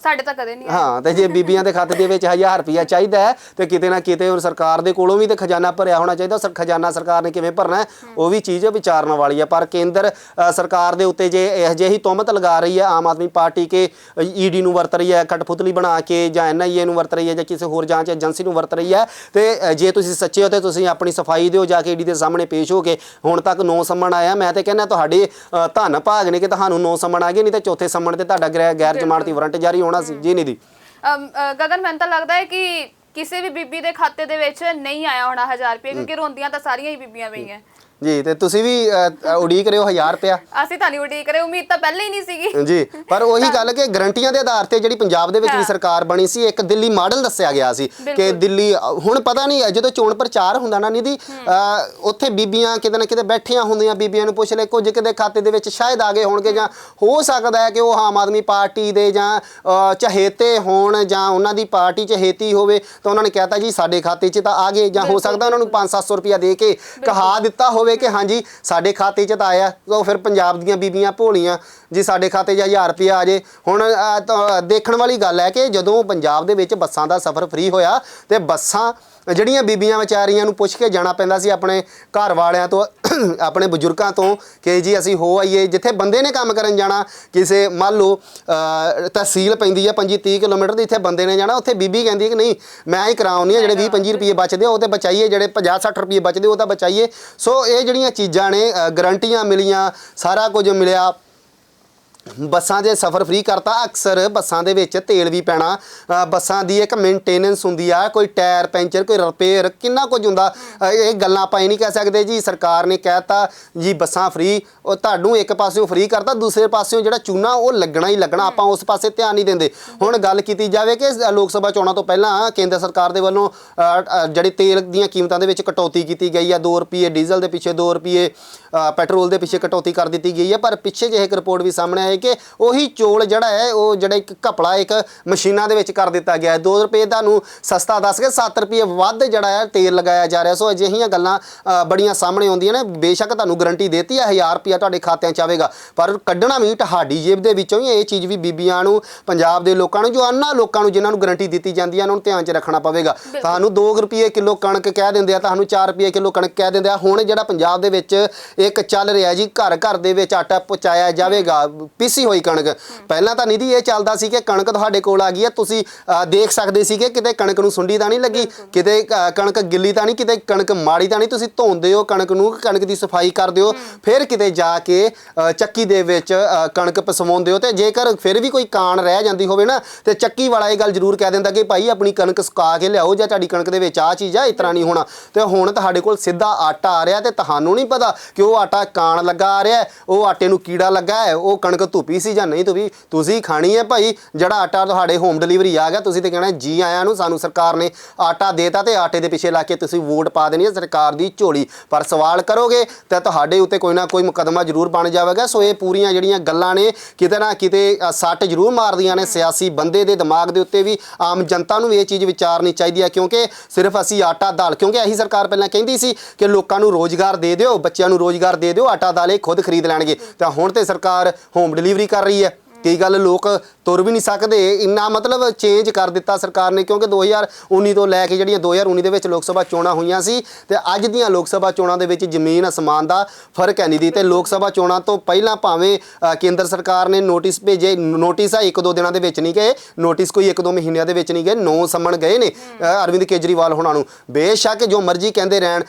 ਸਾਡੇ ਤਾਂ ਕਦੇ ਨਹੀਂ ਹਾਂ, ਤੇ ਜੇ ਬੀਬੀਆਂ ਦੇ ਖਾਤੇ ਦੇ ਵਿੱਚ 1000 ਰੁਪਇਆ ਚਾਹੀਦਾ ਹੈ, ਤੇ ਕਿਤੇ ਨਾ ਕਿਤੇ ਹੁਣ ਸਰਕਾਰ ਦੇ ਕੋਲੋਂ ਵੀ ਤੇ ਖਜ਼ਾਨਾ ਭਰਿਆ ਹੋਣਾ ਚਾਹੀਦਾ, ਸਰ, ਖਜ਼ਾਨਾ ਸਰਕਾਰ ਨੇ ਕਿਵੇਂ ਭਰਨਾ ਉਹ ਵੀ ਚੀਜ਼ ਵਿਚਾਰਨ ਵਾਲੀ ਹੈ ਪਰ ਕੇਂਦਰ ਸਰਕਾਰ ਦੇ ਉੱਤੇ ਜੇ ਇਹ ਜਿਹੀ ਤੁਹਮਤ ਲਗਾ ਰਹੀ ਹੈ, ਆਮ ਆਦਮੀ ਪਾਰਟੀ ਕੇ ਈਡੀ ਨੂੰ ਵਰਤ ਰਹੀ ਹੈ ਕਟਪੁਤਲੀ ਬਣਾ ਕੇ ਜਾਂ ਐਨਆਈਏ ਨੂੰ ਵਰਤ ਰਹੀ ਹੈ ਜਾਂ ਕਿਸੇ ਹੋਰ ਜਾਂਚ ਏਜੰਸੀ ਨੂੰ ਵਰਤ ਰਹੀ ਹੈ, ਤੇ ਜੇ ਤੁਸੀਂ ਸੱਚੇ ਹੋ ਤੇ ਤੁਸੀਂ ਆਪਣੀ ਸਫ਼ਾਈ ਦਿਓ ਜਾ ਕੇ ਈਡੀ ਦੇ ਸਾਹਮਣੇ ਪੇਸ਼ ਹੋ ਕੇ, ਹੁਣ ਤੱਕ ਨੌ ਸੰਮਣ ਆਇਆ, ਮੈਂ ਤੇ ਕਹਿੰਦਾ ਤੁਹਾਡੇ ਧੰਨ ਭਾਗ ਨੇ ਕਿ ਤੁਹਾਨੂੰ ਨੌ ਸੰਮਣ ਆ ਗਏ, ਨਹੀਂ ਤੇ ਚੌਥੇ ਸੰਮਣ ਤੇ ਤੁਹਾਡਾ ਗੈਰ ਗੈਰ ਜ਼ਮਾਨਤੀ ਵਾਰੰਟ ਜਾਰੀ ਹੋਣਾ ਸੀ ਜੀ ਨਿਧੀ ਅਮ, ਅ, ਗਗਨ ਮੈਨੂੰ ਤਾਂ ਲੱਗਦਾ ਹੈ ਕਿ ਕਿਸੇ ਵੀ ਬੀਬੀ ਦੇ ਖਾਤੇ ਦੇ ਵਿੱਚ ਨਹੀਂ ਆਇਆ ਹੋਣਾ 1000 ਰੁਪਏ ਕਿਉਂਕਿ ਰੋਂਦੀਆਂ ਤਾਂ ਸਾਰੀਆਂ ਹੀ ਬੀਬੀਆਂ ਪਈਆਂ। ਜੀ ਤੇ ਤੁਸੀਂ ਵੀ ਅ, ਉਡੀਕ ਰਹੇ ਹੋ 1000 ਰੁਪਇਆ? ਅਸੀਂ ਤਾਂ ਨਹੀਂ ਉਡੀਕ ਰਹੇ ਉਮੀਦ ਤਾਂ ਪਹਿਲਾਂ ਹੀ ਨਹੀਂ ਸੀਗੀ। ਜੀ ਪਰ ਉਹੀ ਗੱਲ ਕਿ ਗਰੰਟੀਆਂ ਦੇ ਆਧਾਰ ਤੇ ਜਿਹੜੀ ਪੰਜਾਬ ਦੇ ਵਿੱਚ ਵੀ ਹਾਂ। ਸਰਕਾਰ ਬਣੀ ਸੀ ਇੱਕ ਦਿੱਲੀ ਮਾਡਲ ਦੱਸਿਆ ਗਿਆ ਸੀ ਕਿ ਬਿਲਕੁਲ। ਦਿੱਲੀ ਅ, ਹੁਣ ਪਤਾ ਨਹੀਂ ਜਦੋਂ ਚੋਣ ਪ੍ਰਚਾਰ ਹੁੰਦਾ ਨਾ ਨਿਧੀ ਅ, ਉੱਥੇ ਬੀਬੀਆਂ ਕਿਤੇ ਨਾ ਕਿਤੇ ਬੈਠੀਆਂ ਹੁੰਦੀਆਂ ਬੀਬੀਆਂ ਨੂੰ ਪੁੱਛ ਲੈ ਕੁਝ ਕਿਤੇ ਖਾਤੇ ਦੇ ਵਿੱਚ ਸ਼ਾਇਦ ਆ ਗਏ ਹੋਣਗੇ ਜਾਂ ਹੋ ਸਕਦਾ ਹੈ ਕਿ ਉਹ ਆਮ ਆਦਮੀ ਪਾਰਟੀ ਦੇ ਜਾਂ ਅ, ਚਹੇਤੇ ਹੋਣ ਜਾਂ ਉਹਨਾਂ ਦੀ ਪਾਰਟੀ ਚਹੇਤੀ ਹੋਵੇ ਤਾਂ ਉਹਨਾਂ ਨੇ ਕਹਿਤਾ ਜੀ ਸਾਡੇ ਖਾਤੇ 'ਚ ਤਾਂ ਆ ਗਏ ਜਾਂ ਹੋ ਸਕਦਾ ਉਹਨਾਂ ਨੂੰ 5-700 ਰੁਪਇਆ ਦੇ ਕੇ ਕਹਾ ਦਿੱਤਾ ਹੋਵੇ। ਕਿ ਹਾਂਜੀ, ਸਾਡੇ ਖਾਤੇ 'ਚ ਤਾਂ ਆਇਆ ਉਹ ਫਿਰ ਪੰਜਾਬ ਦੀਆਂ ਬੀਬੀਆਂ ਭੋਲੀਆਂ, ਜੀ ਸਾਡੇ ਖਾਤੇ 'ਚ 1000 ਰੁਪਇਆ ਆ ਜੇ। ਹੁਣ ਦੇਖਣ ਵਾਲੀ ਗੱਲ ਹੈ ਕਿ ਜਦੋਂ ਪੰਜਾਬ ਦੇ ਵਿੱਚ ਬੱਸਾਂ ਦਾ ਸਫ਼ਰ ਫ੍ਰੀ ਹੋਇਆ, ਤੇ ਬੱਸਾਂ ਜਿਹੜੀਆਂ ਬੀਬੀਆਂ ਵਿਚਾਰੀਆਂ ਨੂੰ ਪੁੱਛ ਕੇ ਜਾਣਾ ਪੈਂਦਾ ਸੀ ਆਪਣੇ ਘਰ ਵਾਲਿਆਂ ਤੋਂ ਆਪਣੇ ਬਜ਼ੁਰਗਾਂ ਤੋਂ ਕਿ ਜੀ ਅਸੀਂ ਹੋ ਆਈਏ, ਜਿੱਥੇ ਬੰਦੇ ਨੇ ਕੰਮ ਕਰਨ ਜਾਣਾ, ਕਿਸੇ ਮੰਨ ਲਓ ਤਹਿਸੀਲ ਪੈਂਦੀ ਹੈ 25 30 ਕਿਲੋਮੀਟਰ ਦੀ, ਇੱਥੇ ਬੰਦੇ ਨੇ ਜਾਣਾ, ਉੱਥੇ ਬੀਬੀ ਕਹਿੰਦੀ ਕਿ ਨਹੀਂ, ਮੈਂ ਹੀ ਕਰਾਉਣੀ ਆ, ਜਿਹੜੇ 20 25 ਰੁਪਏ ਬਚਦੇ ਆ, ਉਹ ਤੇ ਬਚਾਈਏ, ਜਿਹੜੇ 50 60 ਰੁਪਏ ਬਚਦੇ, ਉਹ ਤਾਂ ਬਚਾਈਏ। ਸੋ ਇਹ ਜਿਹੜੀਆਂ ਚੀਜ਼ਾਂ ਨੇ ਗਰੰਟੀਆਂ ਮਿਲੀਆਂ, ਸਾਰਾ ਕੁਝ ਮਿਲਿਆ। ਬੱਸਾਂ ਦੇ ਸਫ਼ਰ ਫ੍ਰੀ ਕਰਤਾ। ਅਕਸਰ ਬੱਸਾਂ ਦੇ ਵਿੱਚ ਤੇਲ ਵੀ ਪੈਣਾ ਬੱਸਾਂ ਦੀ ਇੱਕ ਮੇਨਟੇਨੈਂਸ ਹੁੰਦੀ ਆ। ਕੋਈ ਟਾਇਰ ਪੈਂਚਰ, ਕੋਈ ਰਿਪੇਅਰ ਕਿੰਨਾ ਕੁਝ ਹੁੰਦਾ। ਇਹ ਗੱਲਾਂ ਆਪਾਂ ਇਹ ਨਹੀਂ ਕਹਿ ਸਕਦੇ ਜੀ। ਸਰਕਾਰ ਨੇ ਕਹਿਤਾ ਜੀ, ਬੱਸਾਂ ਫ੍ਰੀ ਉਹ ਤੁਹਾਨੂੰ ਇੱਕ ਪਾਸਿਓਂ ਫ੍ਰੀ ਕਰਤਾ, ਦੂਸਰੇ ਪਾਸਿਓਂ ਜਿਹੜਾ ਚੂਨਾ, ਉਹ ਲੱਗਣਾ ਹੀ ਲੱਗਣਾ। ਆਪਾਂ ਉਸ ਪਾਸੇ ਧਿਆਨ ਨਹੀਂ ਦਿੰਦੇ। ਹੁਣ ਗੱਲ ਕੀਤੀ ਜਾਵੇ ਕਿ ਲੋਕ ਸਭਾ ਚੋਣਾਂ ਤੋਂ ਪਹਿਲਾਂ ਕੇਂਦਰ ਸਰਕਾਰ ਦੇ ਵੱਲੋਂ ਜਿਹੜੇ ਤੇਲ ਦੀਆਂ ਕੀਮਤਾਂ ਦੇ ਵਿੱਚ ਕਟੌਤੀ ਕੀਤੀ ਗਈ ਆ। 2 ਰੁਪਏ ਡੀਜ਼ਲ ਦੇ ਪਿੱਛੇ 2 ਰੁਪਏ ਪੈਟਰੋਲ ਦੇ ਪਿੱਛੇ ਕਟੌਤੀ ਕਰ ਦਿੱਤੀ ਗਈ ਹੈ ਪਰ ਪਿੱਛੇ ਜਿਹੇ ਇੱਕ ਰਿਪੋਰਟ ਵੀ ਸਾਹਮਣੇ ਆਈ ਕਿ ਉਹੀ ਚੋਲ ਜਿਹੜਾ ਹੈ ਉਹ ਜਿਹੜਾ ਇੱਕ ਘਪਲਾ ਇੱਕ ਮਸ਼ੀਨਾਂ ਦੇ ਵਿੱਚ ਕਰ ਦਿੱਤਾ ਗਿਆ ਹੈ। 2 ਰੁਪਏ ਤੁਹਾਨੂੰ ਸਸਤਾ ਦੱਸ ਕੇ 7 ਰੁਪਏ ਵੱਧ ਜਿਹੜਾ ਹੈ ਤੇਲ ਲਗਾਇਆ ਜਾ ਰਿਹਾ। ਸੋ ਅਜਿਹੀਆਂ ਗੱਲਾਂ ਬੜੀਆਂ ਸਾਹਮਣੇ ਆਉਂਦੀਆਂ ਨੇ। ਬੇਸ਼ੱਕ ਤੁਹਾਨੂੰ ਗਰੰਟੀ ਦੇਤੀ ਹੈ 1000 ਰੁਪਿਆ ਤੁਹਾਡੇ ਖਾਤਿਆਂ 'ਚ ਆਵੇਗਾ। ਪਰ ਕੱਢਣਾ ਵੀ ਤੁਹਾਡੀ ਜੇਬ ਦੇ ਵਿੱਚੋਂ ਹੀ ਇਹ ਚੀਜ਼ ਵੀ ਬੀਬੀਆਂ ਨੂੰ ਪੰਜਾਬ ਦੇ ਲੋਕਾਂ ਨੂੰ ਜੋ ਅੰਨਾ ਲੋਕਾਂ ਨੂੰ ਜਿਨ੍ਹਾਂ ਨੂੰ ਗਰੰਟੀ ਦਿੱਤੀ ਜਾਂਦੀ ਹੈ ਉਹਨਾਂ ਨੂੰ ਧਿਆਨ 'ਚ ਰੱਖਣਾ ਪਵੇਗਾ। ਤੁਹਾਨੂੰ 2 ਰੁਪਏ ਕਿਲੋ ਕਣਕ ਕਹਿ ਦਿੰਦੇ ਆ ਤੁਹਾਨੂੰ 4 ਰੁਪਏ ਕਿਲੋ ਕਣਕ ਕਹਿ ਦਿੰਦੇ ਆ। ਹੁਣ ਜਿਹੜਾ ਪੰਜਾਬ ਦੇ ਵਿੱਚ ਇੱਕ ਚੱਲ ਰਿਹਾ ਜੀ ਘਰ ਘਰ ਦੇ ਵਿੱਚ ਆਟਾ ਪਹੁੰਚਾਇਆ ਜਾਵੇਗਾ। ਪੀਸੀ ਹੋਈ ਕਣਕ। ਪਹਿਲਾਂ ਤਾਂ ਨਿਧੀ ਇਹ ਚੱਲਦਾ ਸੀ ਕਿ ਕਣਕ ਤੁਹਾਡੇ ਕੋਲ ਆ ਗਈ ਹੈ। ਤੁਸੀਂ ਦੇਖ ਸਕਦੇ ਸੀ ਕਿ ਕਿਤੇ ਕਣਕ ਨੂੰ ਸੁੰਡੀ ਤਾਂ ਨਹੀਂ ਲੱਗੀ ਕਿਤੇ ਕਣਕ ਗਿੱਲੀ ਤਾਂ ਨਹੀਂ ਕਿਤੇ ਕਣਕ ਮਾੜੀ ਤਾਂ ਨਹੀਂ। ਤੁਸੀਂ ਧੋਂਦੇ ਹੋ ਕਣਕ ਨੂੰ ਕਣਕ ਦੀ ਸਫ਼ਾਈ ਕਰਦੇ ਹੋ। ਫਿਰ ਕਿਤੇ ਜਾ ਕੇ ਚੱਕੀ ਦੇ ਵਿੱਚ ਕਣਕ ਪਸਵਾਉਂਦੇ ਹੋ ਤੇ ਜੇਕਰ ਫਿਰ ਵੀ ਕੋਈ ਕਾਣ ਰਹਿ ਜਾਂਦੀ ਹੋਵੇ ਨਾ ਤੇ ਚੱਕੀ ਵਾਲਾ ਇਹ ਗੱਲ ਜ਼ਰੂਰ ਕਹਿ ਦਿੰਦਾ ਕਿ ਭਾਈ ਆਪਣੀ ਕਣਕ ਸੁਕਾ ਕੇ ਲਿਆਓ ਜਾਂ ਤੁਹਾਡੀ ਕਣਕ ਦੇ ਵਿੱਚ ਆ ਚੀਜ਼ ਆ ਇਸ ਤਰ੍ਹਾਂ ਨਹੀਂ ਹੋਣਾ। ਤੇ ਹੁਣ ਤੁਹਾਡੇ ਕੋਲ ਸਿੱਧਾ ਆਟਾ ਆ ਰਿਹਾ ਤੇ ਤੁਹਾਨੂੰ ਨਹੀਂ ਪਤਾ ਕਿ ਉਹ ਆਟਾ ਕਾਣ ਲੱਗਾ ਆ ਰਿਹਾ ਉਹ ਆਟੇ ਨੂੰ ਕੀੜਾ ਲੱਗਾ ਹੈ ਉਹ ਕਣਕ ਧੁਪੀ ਸੀ ਜਾਂ ਨਹੀਂ ਧੁਪੀ, ਤੁਸੀਂ ਖਾਣੀ ਹੈ ਭਾਈ, ਜਿਹੜਾ ਆਟਾ ਤੁਹਾਡੇ ਹੋਮ ਡਿਲੀਵਰੀ ਆ ਗਿਆ, ਤੁਸੀਂ ਤੇ ਕਹਿਣਾ ਜੀ ਆਇਆਂ ਨੂੰ, ਸਾਨੂੰ ਸਰਕਾਰ ਨੇ ਆਟਾ ਦੇਤਾ ਤੇ ਆਟੇ ਦੇ ਪਿੱਛੇ ਲਾ ਕੇ ਤੁਸੀਂ ਵੋਟ ਪਾ ਦੇਣੀ ਹੈ ਸਰਕਾਰ ਦੀ ਝੋਲੀ। ਪਰ ਸਵਾਲ ਕਰੋਗੇ ਤਾਂ ਤੁਹਾਡੇ ਉੱਤੇ ਕੋਈ ਨਾ ਕੋਈ ਮੁਕਦਮਾ ਜ਼ਰੂਰ ਬਣ ਜਾਵੇਗਾ। ਸੋ ਇਹ ਪੂਰੀਆਂ ਜਿਹੜੀਆਂ ਗੱਲਾਂ ਨੇ, ਕਿਤੇ ਨਾ ਕਿਤੇ ਸੱਟ ਜ਼ਰੂਰ ਮਾਰਦੀਆਂ ਨੇ ਸਿਆਸੀ ਬੰਦੇ ਦੇ ਦਿਮਾਗ ਦੇ ਉੱਤੇ ਵੀ। ਆਮ ਜਨਤਾ ਨੂੰ ਵੀ ਇਹ ਚੀਜ਼ ਵਿਚਾਰਨੀ ਚਾਹੀਦੀ ਹੈ, ਕਿਉਂਕਿ ਸਿਰਫ ਅਸੀਂ ਆਟਾ ਦਾਲ, ਕਿਉਂਕਿ ਇਹੀ ਸਰਕਾਰ ਪਹਿਲਾਂ ਕਹਿੰਦੀ ਸੀ ਕਿ ਲੋਕਾਂ ਨੂੰ ਰੋਜ਼ਗਾਰ ਦੇ ਦਿਓ, ਬੱਚਿਆਂ ਨੂੰ ਰੋਜ਼ਗਾਰ ਦੇ ਦਿਓ, ਆਟਾ ਦਾਲ ਇਹ ਖੁਦ ਖਰੀਦ ਲੈਣਗੇ। ਤਾਂ ਹੁਣ ਤੇ ਸਰਕਾਰ ਹੋਮ ਡਿਲੀਵਰੀ ਕਰ ਰਹੀ ਹੈ। ਕਈ ਗੱਲ ਲੋਕ ਤੁਰ ਵੀ ਨਹੀਂ ਸਕਦੇ। ਇੰਨਾ ਮਤਲਬ ਚੇਂਜ ਕਰ ਦਿੱਤਾ ਸਰਕਾਰ ਨੇ ਕਿਉਂਕਿ 2019 ਤੋਂ ਲੈ ਕੇ ਜਿਹੜੀਆਂ 2019 ਦੇ ਵਿੱਚ ਲੋਕ ਸਭਾ ਚੋਣਾਂ ਹੋਈਆਂ ਸੀ ਤੇ ਅੱਜ ਦੀਆਂ ਲੋਕ ਸਭਾ ਚੋਣਾਂ ਦੇ ਵਿੱਚ ਜ਼ਮੀਨ ਅਸਮਾਨ ਦਾ ਫ਼ਰਕ ਹੈ ਨਹੀਂ ਦੀ। ਤੇ ਲੋਕ ਸਭਾ ਚੋਣਾਂ ਤੋਂ ਪਹਿਲਾਂ ਭਾਵੇਂ ਕੇਂਦਰ ਸਰਕਾਰ ਨੇ ਨੋਟਿਸ ਭੇਜੇ, ਨੋਟਿਸ ਆ ਇੱਕ ਦੋ ਦਿਨਾਂ ਦੇ ਵਿੱਚ ਨਹੀਂ ਗਏ, ਨੋਟਿਸ ਕੋਈ ਇੱਕ ਦੋ ਮਹੀਨਿਆਂ ਦੇ ਵਿੱਚ ਨਹੀਂ ਗਏ, ਨੌ ਸਮਣ ਗਏ ਨੇ ਅਰਵਿੰਦ ਕੇਜਰੀਵਾਲ ਹੋਣਾ ਨੂੰ। ਬੇਸ਼ੱਕ ਜੋ ਮਰਜ਼ੀ ਕਹਿੰਦੇ ਰਹਿਣ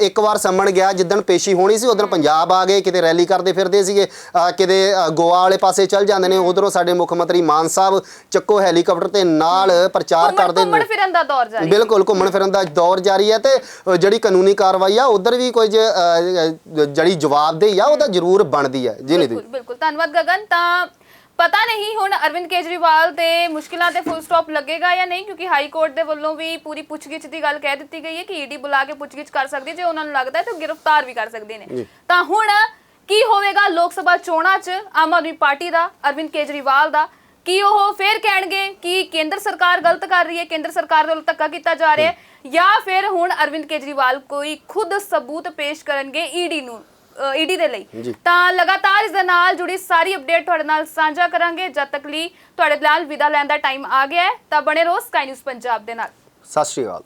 ਇੱਕ ਵਾਰ ਸਮਣ ਗਿਆ, ਜਿੱਦਣ ਪੇਸ਼ੀ ਹੋਣੀ ਸੀ, ਉਦੋਂ ਪੰਜਾਬ ਆ ਗਏ, ਕਿਤੇ ਰੈਲੀ ਕਰਦੇ ਫਿਰਦੇ ਸੀਗੇ ਕਿਤੇ ਗੋਆ ਵਾਲੇ ਪਾਸੇ ਚੱਲ ਜਾਂਦੇ ਨੇ ਉਧਰੋਂ ਸਾਡੇ ਮੁੱਖ ਮੰਤਰੀ ਮਾਨ ਸਾਹਿਬ ਚੱਕੋ ਹੈਲੀਕਾਪਟਰ ਤੇ ਨਾਲ ਪ੍ਰਚਾਰ ਕਰਦੇ ਘੁੰਮਣ ਨੇ ਫਿਰਨ ਦਾ ਦੌਰ ਜਾਰੀ ਹੈ। ਬਿਲਕੁਲ ਘੁੰਮਣ ਫਿਰਨ ਦਾ ਦੌਰ ਜਾਰੀ ਹੈ ਤੇ ਜਿਹੜੀ ਕਾਨੂੰਨੀ ਕਾਰਵਾਈ ਆ ਉਧਰ ਵੀ ਕੁਝ ਜਿਹੜੀ ਜਵਾਬਦੇਹੀ ਆ ਉਹਦਾ ਜ਼ਰੂਰ ਬਣਦੀ ਹੈ। ਜੀ ਨਹੀਂ ਬਿਲਕੁਲ ਬਿਲਕੁਲ। ਧੰਨਵਾਦ ਗਗਨ। ਤਾਂ ਪਤਾ ਨਹੀਂ ਹੁਣ ਅਰਵਿੰਦ ਕੇਜਰੀਵਾਲ ਤੇ ਮੁਸ਼ਕਿਲਾਂ ਤੇ ਫੁੱਲ ਸਟਾਪ ਲੱਗੇਗਾ ਜਾਂ ਨਹੀਂ ਕਿਉਂਕਿ ਹਾਈ ਕੋਰਟ ਦੇ ਵੱਲੋਂ ਵੀ ਪੂਰੀ ਪੁੱਛਗਿੱਛ ਦੀ ਗੱਲ ਕਹਿ ਦਿੱਤੀ ਗਈ ਹੈ ਕਿ ਈਡੀ ਬੁਲਾ ਕੇ ਪੁੱਛਗਿੱਛ ਕਰ ਸਕਦੀ ਜੇ ਉਹਨਾਂ ਨੂੰ ਲੱਗਦਾ ਹੈ ਤਾਂ ਗ੍ਰਿਫਤਾਰ ਵੀ ਕਰ ਸਕਦੇ ਨੇ। ਤਾਂ ਹੁਣ ਕੀ ਹੋਵੇਗਾ ਲੋਕ ਸਭਾ ਚੋਣਾਂ 'ਚ? ਆਮ ਆਦਮੀ ਪਾਰਟੀ ਦਾ ਅਰਵਿੰਦ ਕੇਜਰੀਵਾਲ ਦਾ। ਕੀ ਉਹ ਫੇਰ ਕਹਿਣਗੇ ਕਿ ਕੇਂਦਰ ਸਰਕਾਰ ਗਲਤ ਕਰ ਰਹੀ ਹੈ ਕੇਂਦਰ ਸਰਕਾਰ ਦੇ ਵੱਲੋਂ ਧੱਕਾ ਕੀਤਾ ਜਾ ਰਿਹਾ ਹੈ? ਜਾਂ ਫਿਰ ਹੁਣ ਅਰਵਿੰਦ ਕੇਜਰੀਵਾਲ ਕੋਈ ਖੁਦ ਸਬੂਤ ਪੇਸ਼ ਕਰਨਗੇ ਈਡੀ ਨੂੰ ਈਡੀ ਦੇ ਲਈ। ਤਾਂ ਲਗਾਤਾਰ ਇਸ ਦੇ ਨਾਲ ਜੁੜੀ ਸਾਰੀ ਅਪਡੇਟ ਤੁਹਾਡੇ ਨਾਲ ਸਾਂਝਾ ਕਰਾਂਗੇ। ਜਦ ਤੱਕ ਲਈ ਤੁਹਾਡੇ ਨਾਲ ਵਿਦਾ ਲੈਣ ਦਾ ਟਾਈਮ ਆ ਗਿਆ ਹੈ ਤਾਂ ਬਣੇ ਰਹੋ ਸਕਾਈ ਨਿਊਜ਼ ਪੰਜਾਬ ਦੇ ਨਾਲ। ਸਤਿ ਸ਼੍ਰੀ ਅਕਾਲ।